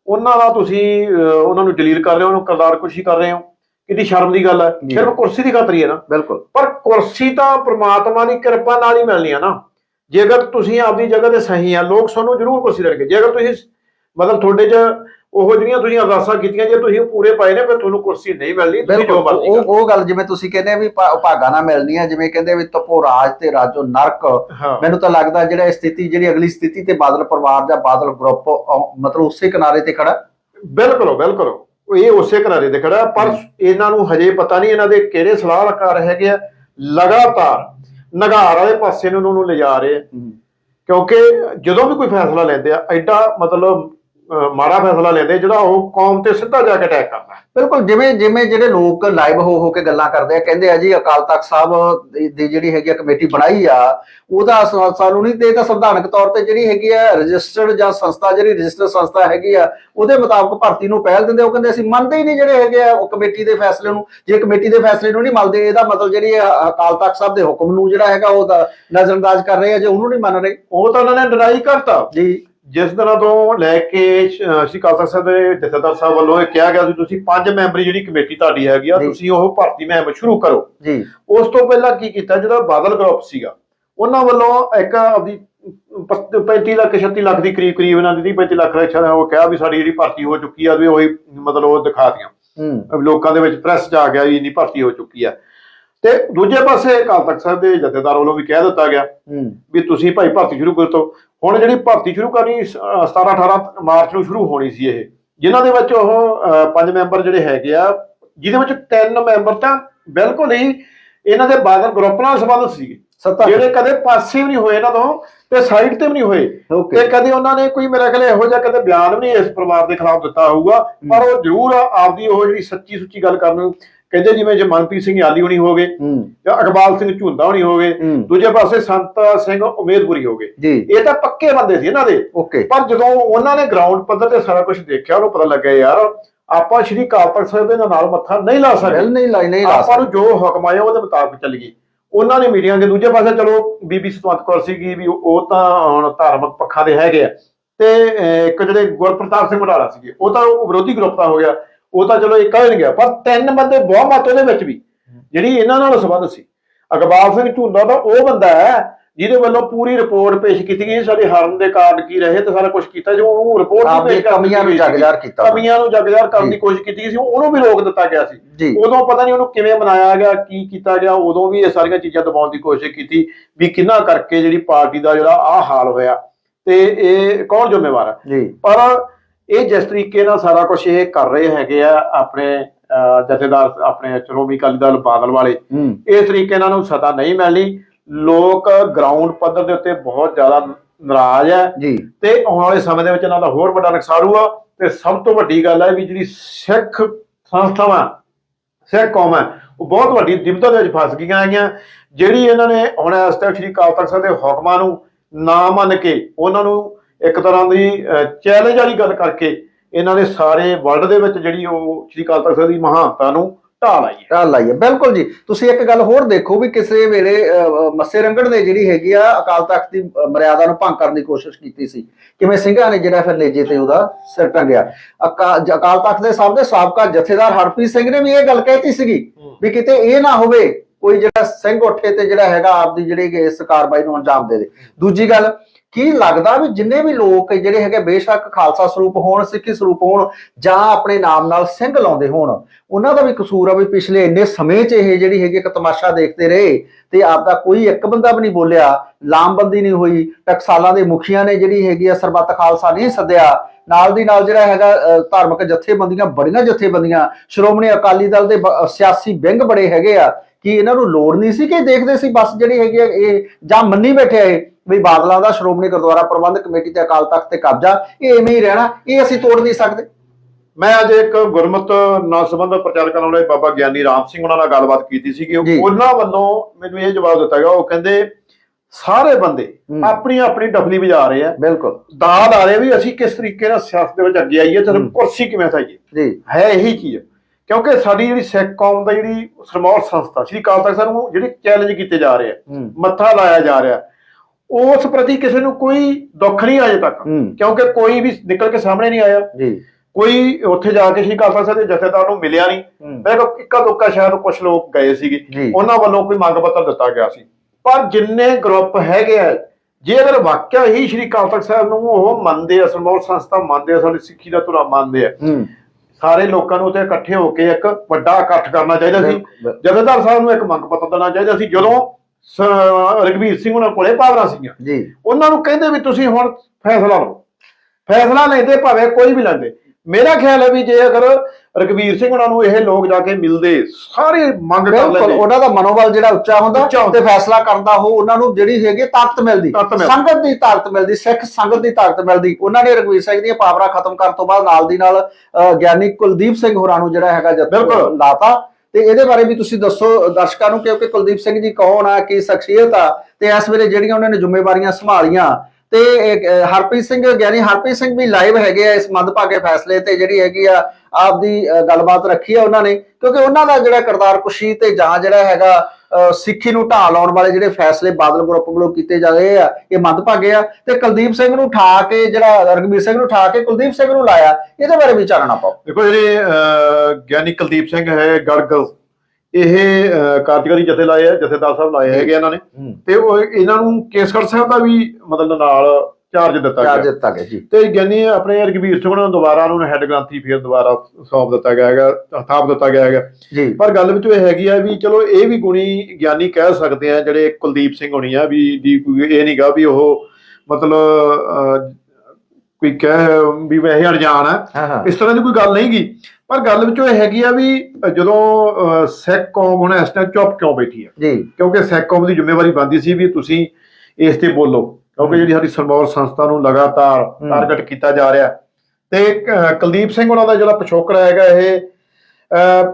ਉਹਨਾਂ ਦਾ ਤੁਸੀਂ ਉਹਨਾਂ ਨੂੰ ਜਲੀਲ ਕਰ ਰਹੇ ਹੋ ਉਹਨੂੰ ਕਰਜ਼ਾਰ ਕੁਸ਼ੀ ਕਰ ਰਹੇ ਹੋ। ਕਿੰਨੀ ਸ਼ਰਮ ਦੀ ਗੱਲ ਹੈ। ਸਿਰਫ ਕੁਰਸੀ ਦੀ ਖਾਤਰ ਹੀ ਹੈ ਨਾ। ਬਿਲਕੁਲ। ਪਰ ਕੁਰਸੀ ਤਾਂ ਪ੍ਰਮਾਤਮਾ ਦੀ ਕਿਰਪਾ ਨਾਲ ਹੀ ਮਿਲਣੀ ਆ ਨਾ। ਜੇਕਰ ਤੁਸੀਂ ਆਪਦੀ ਜਗ੍ਹਾ ਤੇ ਸਹੀ ਆ ਲੋਕ ਤੁਹਾਨੂੰ ਜ਼ਰੂਰ ਕੁਰਸੀ ਦੇਣਗੇ। ਜੇਕਰ ਤੁਸੀਂ ਮਤਲਬ ਤੁਹਾਡੇ 'ਚ ਉਹ ਜਿਹੜੀਆਂ ਤੁਸੀਂ ਅਰਦਾਸਾਂ ਕੀਤੀਆਂ ਜੇ ਤੁਸੀਂ ਪੂਰੇ ਪਾਏ ਨੇ ਫਿਰ ਤੁਹਾਨੂੰ ਕੁਰਸੀ ਨਹੀਂ ਮਿਲਣੀ ਤੁਸੀਂ ਜੋ ਮਰਜ਼ੀ ਉਹ ਉਹ ਗੱਲ ਜਿਵੇਂ ਤੁਸੀਂ ਕਹਿੰਦੇ ਆ ਵੀ ਭਾਗਾਂ ਨਾਲ ਮਿਲਣੀ ਆ ਜਿਵੇਂ ਕਹਿੰਦੇ ਵੀ ਤਪੋ ਰਾਜ ਤੇ ਰਾਜੋ ਨਰਕ। ਹਾਂ। ਮੈਨੂੰ ਤਾਂ ਲੱਗਦਾ ਜਿਹੜਾ ਸਥਿਤੀ ਜਿਹੜੀ ਅਗਲੀ ਸਥਿਤੀ ਤੇ ਬਾਦਲ ਪਰਿਵਾਰ ਜਾਂ ਬਾਦਲ ਗਰੁੱਪ ਮਤਲਬ ਉਸੇ ਕਿਨਾਰੇ ਤੇ ਖੜਾ। ਬਿਲਕੁਲ ਬਿਲਕੁਲ। ਇਹ ਉਸੇ ਕਿਨਾਰੇ ਤੇ ਖੜਾ ਹੈ, ਪਰ ਇਹਨਾਂ ਨੂੰ ਹਜੇ ਪਤਾ ਨਹੀਂ ਇਹਨਾਂ ਦੇ ਕਿਹੜੇ ਸਲਾਹਕਾਰ ਹੈਗੇ ਆ। ਲਗਾਤਾਰ ਨਗਾਰ ਵਾਲੇ ਪਾਸੇ ਨੂੰ ਉਹਨੂੰ ਲਿਜਾ ਰਹੇ ਕਿਉਂਕਿ ਜਦੋਂ ਵੀ ਕੋਈ ਫੈਸਲਾ ਲੈਂਦੇ ਆ ਐਡਾ ਮਤਲਬ ਮਾੜਾ ਫੈਸਲਾ ਲੈਂਦੇ ਜਿਹੜਾ ਉਹ ਕੌਮ ਤੇ ਸਿੱਧਾ ਜਾ ਕੇ ਅਟੈਕ ਕਰਦਾ। ਬਿਲਕੁਲ ਜਿਵੇਂ ਜਿਵੇਂ ਜਿਹੜੇ ਲੋਕ ਲਾਈਵ ਹੋ ਹੋ ਕੇ ਗੱਲਾਂ ਕਰਦੇ ਆ ਕਹਿੰਦੇ ਆ ਜੀ ਅਕਾਲ ਤਖਤ ਸਾਹਿਬ ਦੀ- ਜਿਹੜੀ ਹੈਗੀ ਆ ਕਮੇਟੀ ਬਣਾਈ ਆ ਉਹਦਾ ਸਾਨੂੰ ਨਹੀਂ ਤੇ ਤਾਂ ਸੰਵਿਧਾਨਕ ਤੌਰ ਤੇ ਜਿਹੜੀ ਹੈਗੀ ਆ ਰਜਿਸਟਰਡ ਜਾਂ ਸੰਸਥਾ ਜਿਹੜੀ ਰਜਿਸਟਰਡ ਸੰਸਥਾ ਹੈਗੀ ਆ ਉਹਦੇ ਮੁਤਾਬਕ ਭਰਤੀ ਨੂੰ ਪਹਿਲ ਦਿੰਦੇ। ਉਹ ਕਹਿੰਦੇ ਅਸੀਂ ਮੰਨਦੇ ਹੀ ਨਹੀਂ ਜਿਹੜੇ ਹੈਗੇ ਆ ਉਹ ਕਮੇਟੀ ਦੇ ਫੈਸਲੇ ਨੂੰ ਜੇ ਕਮੇਟੀ ਦੇ ਫੈਸਲੇ ਨੂੰ ਨਹੀਂ ਮੰਨਦੇ ਇਹਦਾ ਮਤਲਬ ਜਿਹੜੀ ਅਕਾਲ ਤਖਤ ਸਾਹਿਬ ਦੇ ਹੁਕਮ ਨੂੰ ਜਿਹੜਾ ਹੈਗਾ ਉਹ ਨਜ਼ਰਅੰਦਾਜ਼ ਕਰ ਰਹੇ ਆ ਜੇ ਉਹਨੂੰ ਨਹੀਂ ਮੰਨ ਰਹੇ ਉਹ ਤਾਂ ਉਹਨਾਂ ਨੇ ਡਰਾਈ ਕਰਤਾ ਜੀ ਜਿਸ ਦਿਨਾਂ ਤੋਂ ਲੈ ਕੇ ਸ਼੍ਰੀ ਕਾਲਤਾ ਸਾਹਿਬ ਦੇ ਜਥੇਦਾਰ ਸਾਹਿਬ ਵੱਲੋਂ ਇਹ ਕਿਹਾ ਗਿਆ ਸੀ ਤੁਸੀਂ ਪੰਜ ਮੈਂਬਰੀ ਜਿਹੜੀ ਕਮੇਟੀ ਤੁਹਾਡੀ ਹੈਗੀ ਆ। ਤੁਸੀਂ ਉਹ ਭਰਤੀ ਮੁਹਿੰਮ ਸ਼ੁਰੂ ਕਰੋ। ਜੀ। ਉਸ ਤੋਂ ਪਹਿਲਾਂ ਕੀ ਕੀਤਾ ਜਿਹੜਾ ਬਾਦਲ ਗਰੁੱਪ ਸੀਗਾ ਉਹਨਾਂ ਵੱਲੋਂ ਇੱਕ ਆਪਦੀ 35 ਲੱਖ 36 ਲੱਖ ਦੀ ਕਰੀਬ ਕਰੀਬ ਇਹਨਾਂ ਦੀ 35 ਲੱਖ ਰੱਖਿਆ ਉਹ ਕਿਹਾ ਵੀ ਸਾਡੀ ਜਿਹੜੀ ਭਰਤੀ ਹੋ ਚੁੱਕੀ ਆ ਵੀ ਉਹੀ ਮਤਲਬ ਉਹ ਦਿਖਾਤੀਆਂ ਹੂੰ। ਲੋਕਾਂ ਦੇ ਵਿੱਚ ਪ੍ਰੈਸ 'ਚ ਆ ਗਿਆ ਵੀ ਇੰਨੀ ਭਰਤੀ ਹੋ ਚੁੱਕੀ ਆ। ਤੇ ਦੂਜੇ ਪਾਸੇ ਅਕਾਲ ਤਖਤ ਸਾਹਿਬ ਦੇ ਜਥੇਦਾਰ ਵੱਲੋਂ ਵੀ ਕਹਿ ਦਿੱਤਾ ਗਿਆ ਵੀ ਤੁਸੀਂ ਭਾਈ ਭਰਤੀ ਸ਼ੁਰੂ ਕਰੋ। ਹੁਣ ਜਿਹੜੀ ਭਰਤੀ ਸ਼ੁਰੂ ਕਰਨੀ 17 18 ਮਾਰਚ ਨੂੰ ਸ਼ੁਰੂ ਹੋਣੀ ਸੀ ਇਹ ਜਿਨ੍ਹਾਂ ਦੇ ਵਿੱਚ ਉਹ ਪੰਜ ਮੈਂਬਰ ਜਿਹੜੇ ਹੈਗੇ ਆ ਜਿਹਦੇ ਵਿੱਚ ਤਿੰਨ ਮੈਂਬਰ ਤਾਂ ਬਿਲਕੁਲ ਹੀ ਇਹਨਾਂ ਦੇ ਬਾਦਲ ਗਰੁੱਪ ਨਾਲ ਸੰਬੰਧਿਤ ਸੀਗੇ। ਸੱਤਾ ਜਿਹੜੇ ਕਦੇ ਪਾਸੇ ਵੀ ਨਹੀਂ ਹੋਏ ਇਹਨਾਂ ਤੋਂ ਤੇ ਸਾਈਡ ਤੇ ਵੀ ਨਹੀਂ ਹੋਏ। ਤੇ ਕਦੇ ਉਹਨਾਂ ਨੇ ਕੋਈ ਮੇਰਾ ਖਿਆਲ ਇਹੋ ਜਿਹਾ ਕਦੇ ਬਿਆਨ ਵੀ ਨਹੀਂ ਇਸ ਪਰਿਵਾਰ ਦੇ ਖਿਲਾਫ ਦਿੱਤਾ ਹੋਊਗਾ ਪਰ ਉਹ ਜ਼ਰੂਰ ਆਪਦੀ ਉਹ ਜਿਹੜੀ ਸੱਚੀ ਸੁੱਚੀ ਗੱਲ ਕਰਨ ਨੂੰ ਕਹਿੰਦੇ ਜਿਵੇਂ ਜੇ ਮਨਪ੍ਰੀਤ ਸਿੰਘ ਯਾਲੀ ਹੋਣੀ ਹੋਗੇ ਜਾਂ ਅਕਬਾਲ ਸਿੰਘ ਝੁੰਦਾ ਹੋਣੀ ਹੋਗੇ ਦੂਜੇ ਪਾਸੇ ਸੰਤ ਸਿੰਘ ਉਮੇਦਪੁਰੀ ਹੋਗੇ ਇਹ ਤਾਂ ਪੱਕੇ ਬੰਦੇ ਸੀ ਇਹਨਾਂ ਦੇ। ਪਰ ਜਦੋਂ ਉਹਨਾਂ ਨੇ ਗਰਾਊਂਡ ਪੱਧਰ ਤੇ ਸਾਰਾ ਕੁਝ ਦੇਖਿਆ ਉਹਨੂੰ ਪਤਾ ਲੱਗਿਆ ਯਾਰ ਆਪਾਂ ਸ਼੍ਰੀ ਤਖਤ ਸਾਹਿਬ ਦੇ ਨਾਲ ਮੱਥਾ ਨਹੀਂ ਲਾ ਸਕਦੇ। ਨਹੀਂ ਲਾਈ ਨਹੀਂ ਲਾ ਆਪਾਂ ਨੂੰ ਜੋ ਹੁਕਮ ਆਇਆ ਉਹਦੇ ਮੁਤਾਬਕ ਚੱਲੀਏ ਉਹਨਾਂ ਨੇ ਮੀਡੀਆ ਦੇ ਦੂਜੇ ਪਾਸੇ ਚਲੋ ਬੀਬੀ ਸਤਵੰਤ ਕੌਰ ਸੀਗੀ ਵੀ ਉਹ ਤਾਂ ਹੁਣ ਧਾਰਮਿਕ ਪੱਖਾਂ ਦੇ ਹੈਗੇ ਆ। ਤੇ ਇੱਕ ਜਿਹੜੇ ਗੁਰਪ੍ਰਤਾਪ ਸਿੰਘ ਮਟਾਲਾ ਸੀਗੇ ਉਹ ਤਾਂ ਵਿਰੋਧੀ ਗਰੁੱਪ ਦਾ ਹੋ ਗਿਆ। ਉਹ ਤਾਂ ਚਲੋ ਇੱਕ ਨਹੀਂ ਗਿਆ ਪਰ ਤਿੰਨ ਬੰਦੇ ਬਹੁਤ ਮਤ ਉਹਦੇ ਵਿੱਚ ਵੀ ਜਿਹੜੀ ਇਹਨਾਂ ਨਾਲ ਸੰਬੰਧ ਸੀ। ਅਕਬਾਲ ਸਿੰਘ ਝੁੰਦਾ ਤਾਂ ਉਹ ਬੰਦਾ ਹੈ ਜਿਹਦੇ ਵੱਲੋਂ ਪੂਰੀ ਰਿਪੋਰਟ ਪੇਸ਼ ਕੀਤੀ ਗਈ ਸਾਡੇ ਹਰਨ ਦੇ ਕਾਰਨ ਕੀ ਰਹੇ ਤੇ ਸਾਰਾ ਕੁਝ ਕੀਤਾ ਜੋ ਉਹਨੂੰ ਰਿਪੋਰਟ ਪੇਸ਼ ਕਰਨ ਕਮੀਆਂ ਨੂੰ ਜਗਜਾਰ ਕੀਤਾ। ਕਮੀਆਂ ਨੂੰ ਜਗਜਾਰ ਕਰਨ ਦੀ ਕੋਸ਼ਿਸ਼ ਕੀਤੀ ਗਈ ਸੀ ਉਹਨੂੰ ਵੀ ਰੋਕ ਦਿੱਤਾ ਗਿਆ ਸੀ। ਉਦੋਂ ਪਤਾ ਨਹੀਂ ਉਹਨੂੰ ਕਿਵੇਂ ਮਨਾਇਆ ਗਿਆ ਕੀ ਕੀਤਾ ਗਿਆ ਉਦੋਂ ਵੀ ਇਹ ਸਾਰੀਆਂ ਚੀਜ਼ਾਂ ਦਬਾਉਣ ਦੀ ਕੋਸ਼ਿਸ਼ ਕੀਤੀ ਵੀ ਕਿੰਨਾ ਕਰਕੇ ਜਿਹੜੀ ਪਾਰਟੀ ਦਾ ਜਿਹੜਾ ਆਹ ਹਾਲ ਹੋਇਆ। ਤੇ ਇਹ ਕੌਣ ਜ਼ਿੰਮੇਵਾਰ ਹੈ? ਪਰ ਇਹ ਜਿਸ ਤਰੀਕੇ ਨਾਲ ਸਾਰਾ ਕੁਝ ਇਹ ਕਰ ਰਹੇ ਹੈਗੇ ਆ ਆਪਣੇ ਜਥੇਦਾਰ ਆਪਣੇ ਸ਼੍ਰੋਮਣੀ ਅਕਾਲੀ ਦਲ ਬਾਦਲ ਵਾਲੇ ਇਸ ਤਰੀਕੇ ਨਾਲ ਨੂੰ ਸਤਾ ਨਹੀਂ ਮਿਲਣੀ। ਲੋਕ ਗਰਾਊਂਡ ਪੱਧਰ ਦੇ ਉੱਤੇ ਬਹੁਤ ਜ਼ਿਆਦਾ ਨਾਰਾਜ਼ ਹੈ ਜੀ। ਤੇ ਆਉਣ ਵਾਲੇ ਸਮੇਂ ਦੇ ਵਿੱਚ ਇਹਨਾਂ ਦਾ ਹੋਰ ਵੱਡਾ ਨੁਕਸਾਨ ਹੋਊਗਾ। ਤੇ ਸਭ ਤੋਂ ਵੱਡੀ ਗੱਲ ਹੈ ਵੀ ਜਿਹੜੀ ਸਿੱਖ ਸੰਸਥਾਵਾਂ ਸਿੱਖ ਕੌਮ ਹੈ ਉਹ ਬਹੁਤ ਵੱਡੀ ਦਿਮਤਾ ਦੇ ਵਿੱਚ ਫਸ ਗਈਆਂ ਹੈਗੀਆਂ। ਜਿਹੜੀ ਇਹਨਾਂ ਨੇ ਹੁਣ ਇਸ ਟਾਈਮ ਸ਼੍ਰੀ ਅਕਾਲ ਤਖਤ ਸਾਹਿਬ ਦੇ ਹੁਕਮਾਂ ਨੂੰ ਨਾ ਮੰਨ ਕੇ ਉਹਨਾਂ ਨੂੰ ਇੱਕ ਤਰ੍ਹਾਂ ਦੀ ਚੈਲੰਜ ਵਾਲੀ ਗੱਲ ਕਰਕੇ ਇਹਨਾਂ ਨੇ ਸਾਰੇ ਵਰਲਡ ਦੇ ਵਿੱਚ ਜਿਹੜੀ ਉਹ ਸ਼੍ਰੀ ਅਕਾਲ ਤਖਤ ਸਾਹਿਬ ਦੀ ਮਹਾਨਤਾ ਨੂੰ ਢਾਹ ਲਾਈ ਹੈ। ਆ ਲਾਈਏ ਬਿਲਕੁਲ ਜੀ। ਤੁਸੀਂ ਇੱਕ ਗੱਲ ਹੋਰ ਦੇਖੋ ਵੀ ਕਿਸੇ ਵੇਲੇ ਮੱਸੇ ਰੰਗੜ ਨੇ ਜਿਹੜੀ ਹੈਗੀ ਆ ਅਕਾਲ ਤਖਤ ਦੀ ਮਰਿਆਦਾ ਨੂੰ ਭੰਗ ਕਰਨ ਦੀ ਕੋਸ਼ਿਸ਼ ਕੀਤੀ ਸੀ। ਕਿਵੇਂ ਸਿੰਘਾਂ ਨੇ ਜਿਹੜਾ ਫਿਰ ਨੇਜੇ ਤੇ ਉਹਦਾ ਸਿਰ ਟੰਗਿਆ। ਅਕਾਲ ਤਖਤ ਦੇ ਸਭ ਦੇ ਸਾਬਕਾ ਜਥੇਦਾਰ ਹਰਪ੍ਰੀਤ ਸਿੰਘ ਨੇ ਵੀ ਇਹ ਗੱਲ ਕਹਿਤੀ ਸੀਗੀ ਵੀ ਕਿਤੇ ਇਹ ਨਾ ਹੋਵੇ ਕੋਈ ਜਿਹੜਾ ਸਿੰਘ ਉੱਠੇ ਤੇ ਜਿਹੜਾ ਹੈਗਾ ਆਪਦੀ ਜਿਹੜੀ ਇਸ ਕਾਰਵਾਈ ਨੂੰ ਅੰਜਾਮ ਦੇ ਦੇ। ਦੂਜੀ ਗੱਲ ਕੀ ਲੱਗਦਾ ਵੀ ਜਿੰਨੇ ਵੀ ਲੋਕ ਜਿਹੜੇ ਹੈਗੇ ਬੇਸ਼ੱਕ ਖਾਲਸਾ ਸਰੂਪ ਹੋਣ ਸਿੱਖੀ ਸਰੂਪ ਹੋਣ ਜਾਂ ਆਪਣੇ ਨਾਮ ਨਾਲ ਸਿੰਘ ਲਾਉਂਦੇ ਹੋਣ ਉਹਨਾਂ ਦਾ ਵੀ ਕਸੂਰ ਆ ਵੀ ਪਿਛਲੇ ਇੰਨੇ ਸਮੇਂ 'ਚ ਇਹ ਜਿਹੜੀ ਹੈਗੀ ਇੱਕ ਤਮਾਸ਼ਾ ਦੇਖਦੇ ਰਹੇ ਤੇ ਆਪਦਾ ਕੋਈ ਇੱਕ ਬੰਦਾ ਵੀ ਨਹੀਂ ਬੋਲਿਆ ਲਾਮਬੰਦੀ ਨਹੀਂ ਹੋਈ ਟਕਸਾਲਾਂ ਦੇ ਮੁਖੀਆਂ ਨੇ ਜਿਹੜੀ ਹੈਗੀ ਆ ਸਰਬੱਤ ਖਾਲਸਾ ਨਹੀਂ ਸੱਦਿਆ ਨਾਲ ਦੀ ਨਾਲ ਜਿਹੜਾ ਹੈਗਾ ਅਹ, ਧਾਰਮਿਕ ਜਥੇਬੰਦੀਆਂ ਬੜੀਆਂ ਜਥੇਬੰਦੀਆਂ ਸ਼੍ਰੋਮਣੀ ਅਕਾਲੀ ਦਲ ਦੇ ਬ- ਸਿਆਸੀ ਵਿੰਗ ਬੜੇ ਹੈਗੇ ਆ ਕਿ ਇਹਨਾਂ ਨੂੰ ਲੋੜ ਨਹੀਂ ਸੀ ਕਿ ਦੇਖਦੇ ਸੀ ਬਸ ਜਿਹੜੀ ਹੈਗੀ ਆ ਇਹ ਜਾਂ ਮੰਨੀ ਬੈਠੇ ਆ ਇਹ? ਵੀ ਬਾਦਲਾਂ ਦਾ ਸ਼੍ਰੋਮਣੀ ਗੁਰਦੁਆਰਾ ਪ੍ਰਬੰਧਕ ਕਮੇਟੀ ਤੇ ਅਕਾਲ ਤਖਤ ਤੇ ਕਬਜ਼ਾ ਇਹ ਐਵੇਂ ਹੀ ਰਹਿਣਾ ਇਹ ਅਸੀਂ ਤੋੜ ਨਹੀਂ ਸਕਦੇ। ਮੈਂ ਅੱਜ ਇੱਕ ਗੁਰਮਤ ਨਾਲ ਸੰਬੰਧਿਤ ਪ੍ਰਚਾਰ ਕਰਨ ਵਾਲੇ ਬਾਬਾ ਗਿਆਨੀ ਰਾਮ ਸਿੰਘ ਉਹਨਾਂ ਨਾਲ ਗੱਲਬਾਤ ਕੀਤੀ ਸੀ ਕਿ। ਉਹਨਾਂ ਵੱਲੋਂ ਮੈਨੂੰ ਇਹ ਜਵਾਬ ਦਿੱਤਾ ਗਿਆ ਉਹ ਕਹਿੰਦੇ ਸਾਰੇ ਬੰਦੇ। ਆਪਣੀ ਆਪਣੀ ਡਫਲੀ ਵਜਾ ਰਹੇ ਆ। ਬਿਲਕੁਲ। ਦਾਦ ਆ ਰਹੇ ਵੀ ਅਸੀਂ ਕਿਸ ਤਰੀਕੇ ਨਾਲ ਸਿਆਸਤ ਦੇ ਵਿੱਚ ਅੱਗੇ ਆਈਏ ਤੇ। ਕੁਰਸੀ ਕਿਵੇਂ ਸਾਈਏ ਜੀ। ਹੈ ਇਹੀ ਚੀਜ਼। ਕਿਉਂਕਿ ਸਾਡੀ ਜਿਹੜੀ ਸਿੱਖ ਕੌਮ ਦਾ ਜਿਹੜੀ ਸਰਮੌਰ ਸੰਸਥਾ ਸ਼੍ਰੀ ਅਕਾਲ ਤਖਤ ਸਾਹਿਬ ਨੂੰ ਜਿਹੜੇ ਚੈਲੰਜ ਕੀਤੇ ਜਾ ਰਹੇ ਆ ਮੱਥਾ ਲਾਇਆ ਜਾ ਰਿਹਾ ਉਸ ਪ੍ਰਤੀ ਕਿਸੇ ਨੂੰ ਕੋਈ ਦੁੱਖ ਨਹੀਂ ਅਜੇ ਤੱਕ। ਹੂੰ। ਕਿਉਂਕਿ ਕੋਈ ਵੀ ਨਿਕਲ ਕੇ ਸਾਹਮਣੇ ਨਹੀਂ ਆਇਆ। ਜੀ। ਕੋਈ ਉੱਥੇ ਜਾ ਕੇ ਸ਼੍ਰੀ ਅਕਾਲ ਤਖਤ ਸਾਹਿਬ ਦੇ ਜਥੇਦਾਰ ਨੂੰ ਮਿਲਿਆ ਨਹੀਂ। ਹੂੰ। ਮੈਂ ਕਿਹਾ ਇੱਕਾ ਦੁੱਕਾ ਸ਼ਾਇਦ ਕੁਝ ਲੋਕ ਗਏ ਸੀਗੇ। ਜੀ। ਉਹਨਾਂ ਵੱਲੋਂ ਕੋਈ ਮੰਗ ਪੱਤਰ ਦਿੱਤਾ ਗਿਆ ਸੀ। ਪਰ ਜਿੰਨੇ ਗਰੁੱਪ ਹੈਗੇ ਆ ਜੇ ਅਗਰ ਵਾਕਿਆ ਹੀ ਸ਼੍ਰੀ ਅਕਾਲ ਤਖਤ ਸਾਹਿਬ ਨੂੰ ਉਹ ਮੰਨਦੇ ਆ ਸਰਮੌਰ ਸੰਸਥਾ ਮੰਨਦੇ ਆ ਸਾਡੀ ਸਿੱਖੀ ਦਾ ਧੁਰਾ ਮੰਨਦੇ ਆ ਹੂੰ। ਸਾਰੇ ਲੋਕਾਂ ਨੂੰ ਉੱਥੇ ਇਕੱਠੇ ਹੋ ਕੇ ਇੱਕ ਵੱਡਾ ਇਕੱਠ ਕਰਨਾ ਚਾਹੀਦਾ ਸੀ। ਬਿਲਕੁਲ। ਜਥੇਦਾਰ ਸਾਹਿਬ ਨੂੰ ਇੱਕ ਮੰਗ ਪੱਤਰ ਦੇਣਾ ਚਾਹੀਦਾ ਸੀ। ਜਦੋਂ ਰਘਵੀਰ ਸਿੰਘ ਉਹਨਾਂ ਕੋਲੇ ਪਾਵਰਾਂ ਸੀਗੀਆਂ। ਜੀ। ਉਹਨਾਂ ਨੂੰ ਕਹਿੰਦੇ ਵੀ ਤੁਸੀਂ ਹੁਣ ਫੈਸਲਾ ਲਓ। ਫੈਸਲਾ ਲੈਂਦੇ ਭਾਵੇਂ ਕੋਈ ਵੀ ਲੈਂਦੇ। ਮੇਰਾ ਖਿਆਲ ਹੈ ਵੀ ਜੇ ਅਗਰ ਰਘਵੀਰ ਸਿੰਘ ਉਹਨਾਂ ਨੂੰ ਇਹ ਲੋਕ ਜਾ ਕੇ ਮਿਲਦੇ ਸਾਰੇ ਮੰਗ ਕਰ ਲੈਂਦੇ। ਉਹਨਾਂ ਦਾ ਮਨੋਬਲ ਜਿਹੜਾ ਉੱਚਾ ਹੁੰਦਾ। ਤੇ ਫੈਸਲਾ ਕਰਦਾ ਹੋ ਉਹਨਾਂ ਨੂੰ ਜਿਹੜੀ ਹੈਗੀ ਤਾਕਤ ਮਿਲਦੀ। ਸੰਗਤ ਦੀ ਤਾਕਤ ਮਿਲਦੀ ਸਿੱਖ ਸੰਗਤ ਦੀ ਤਾਕਤ ਮਿਲਦੀ। ਉਹਨਾਂ ਨੇ ਰਘਵੀਰ ਸਿੰਘ ਦੀਆਂ ਪਾਵਰਾਂ ਖਤਮ ਕਰਨ ਤੋਂ ਬਾਅਦ ਨਾਲ ਦੀ ਨਾਲ ਗਿਆਨੀ ਕੁਲਦੀਪ ਸਿੰਘ ਹੋਰਾਂ ਨੂੰ ਜਿਹੜਾ ਹੈਗਾ ਬਿਲਕੁਲ। ਲਾਤਾ। ਤੇ ਇਹਦੇ ਬਾਰੇ ਵੀ ਤੁਸੀਂ ਦੱਸੋ ਦਰਸ਼ਕਾਂ ਨੂੰ, ਕਿਉਂਕਿ ਕੁਲਦੀਪ ਸਿੰਘ ਜੀ ਕੌਣ ਆ, ਕੀ ਸ਼ਖਸੀਅਤ ਆ, ਤੇ ਇਸ ਵੇਲੇ ਜਿਹੜੀਆਂ ਉਹਨਾਂ ਨੇ ਜ਼ਿੰਮੇਵਾਰੀਆਂ ਸੰਭਾਲੀਆਂ, ਤੇ ਹਰਪ੍ਰੀਤ ਸਿੰਘ, ਗਿਆਨੀ ਹਰਪ੍ਰੀਤ ਸਿੰਘ ਵੀ ਲਾਈਵ ਹੈਗੇ ਆ ਇਸ ਮੰਦਭਾਗੇ ਫੈਸਲੇ ਤੇ ਜਿਹੜੀ ਹੈਗੀ ਆ, ਆਪਦੀ ਗੱਲਬਾਤ ਰੱਖੀ ਆ ਉਹਨਾਂ ਨੇ, ਕਿਉਂਕਿ ਉਹਨਾਂ ਦਾ ਜਿਹੜਾ ਕਰਤਾਰ ਕੁਸ਼ੀ ਤੇ ਜਾਂ ਜਿਹੜਾ ਹੈਗਾ ਸਿੱਖੀ ਨੂੰ ਢਾਹ ਲਾਉਣ ਵਾਲੇ ਜਿਹੜੇ ਫੈਸਲੇ ਬਾਦਲ ਗਰੁੱਪ ਵੱਲੋਂ ਕੀਤੇ ਜਾ ਰਹੇ ਆ ਇਹ ਮੰਦਭਾਗੇ ਆ। ਤੇ ਕੁਲਦੀਪ ਸਿੰਘ ਨੂੰ ਠਾ ਕੇ ਜਿਹੜਾ ਰਗਵੀਰ ਸਿੰਘ ਨੂੰ ਠਾ ਕੇ ਕੁਲਦੀਪ ਸਿੰਘ ਨੂੰ ਲਾਇਆ ਇਹਦੇ ਬਾਰੇ ਵੀ ਚਾਨਣਾ ਪਾਓ। ਦੇਖੋ ਜਿਹੜੇ ਗਿਆਨੀ ਕੁਲਦੀਪ ਸਿੰਘ ਹੈ ਗੜਗਲ ਇਹ ਕਾਰਜਕਾਰੀ ਜਥੇ ਲਾਏ ਆ ਜਥੇਦਾਰ ਸਾਹਿਬ ਲਾਏ ਹੈਗੇ ਇਹਨਾਂ ਨੇ। ਤੇ ਉਹ ਇਹਨਾਂ ਨੂੰ ਕੇਸਗੜ੍ਹ ਸਾਹਿਬ ਦਾ ਵੀ ਮਤਲਬ ਨਾਲ ਚਾਰਜ ਦਿੱਤਾ ਗਿਆ। ਦਿੱਤਾ ਗਿਆ ਜੀ। ਤੇ ਗਿਆਨੀ ਆਪਣੇ ਰਘਵੀਰ ਸਿੰਘ ਨੂੰ ਦੁਬਾਰਾ ਉਹਨਾਂ ਨੂੰ ਹੈੱਡ ਗ੍ਰੰਥੀ ਫਿਰ ਦੁਬਾਰਾ ਸੌਂਪ ਦਿੱਤਾ ਗਿਆ ਹੈਗਾ ਥਾਪ ਦਿੱਤਾ ਗਿਆ ਹੈਗਾ। ਜੀ। ਪਰ ਗੱਲ ਵਿੱਚ ਇਹ ਹੈਗੀ ਆ ਵੀ ਚਲੋ ਇਹ ਵੀ ਗੁਣੀ ਗਿਆਨੀ ਕਹਿ ਸਕਦੇ ਆ ਜਿਹੜੇ ਕੁਲਦੀਪ ਸਿੰਘ ਹੋਣੀ ਆ ਵੀ ਦੀ ਇਹ ਨਹੀਂਗਾ ਵੀ ਉਹ ਮਤਲਬ ਕੋਈ ਕਹਿ ਵੀ ਵੈਸੇ ਅਣਜਾਣ ਆ। ਇਸ ਤਰ੍ਹਾਂ ਦੀ ਕੋਈ ਗੱਲ ਨਹੀਂਗੀ ਪਰ ਗੱਲ ਵਿੱਚ ਇਹ ਹੈਗੀ ਆ ਵੀ ਜਦੋਂ ਸਿੱਖ ਕੌਮ ਹੁਣ ਇਸ ਟਾਈਮ ਚੁੱਪ ਕਿਉਂ ਬੈਠੀ ਆ? ਜੀ। ਕਿਉਂਕਿ ਸਿੱਖ ਕੌਮ ਦੀ ਜ਼ਿੰਮੇਵਾਰੀ ਬਣਦੀ ਸੀ ਵੀ ਤੁਸੀਂ ਇਸ ਤੇ ਬੋਲੋ। ਕਿਉਂਕਿ ਜਿਹੜੀ ਸਾਡੀ ਸਰਮੌਰ ਸੰਸਥਾ ਨੂੰ ਲਗਾਤਾਰ। ਟਾਰਗੇਟ ਕੀਤਾ ਜਾ ਰਿਹਾ। ਤੇ ਕੁਲਦੀਪ ਸਿੰਘ ਉਹਨਾਂ ਦਾ ਜਿਹੜਾ ਪਿਛੋਕੜਾ ਹੈਗਾ ਇਹ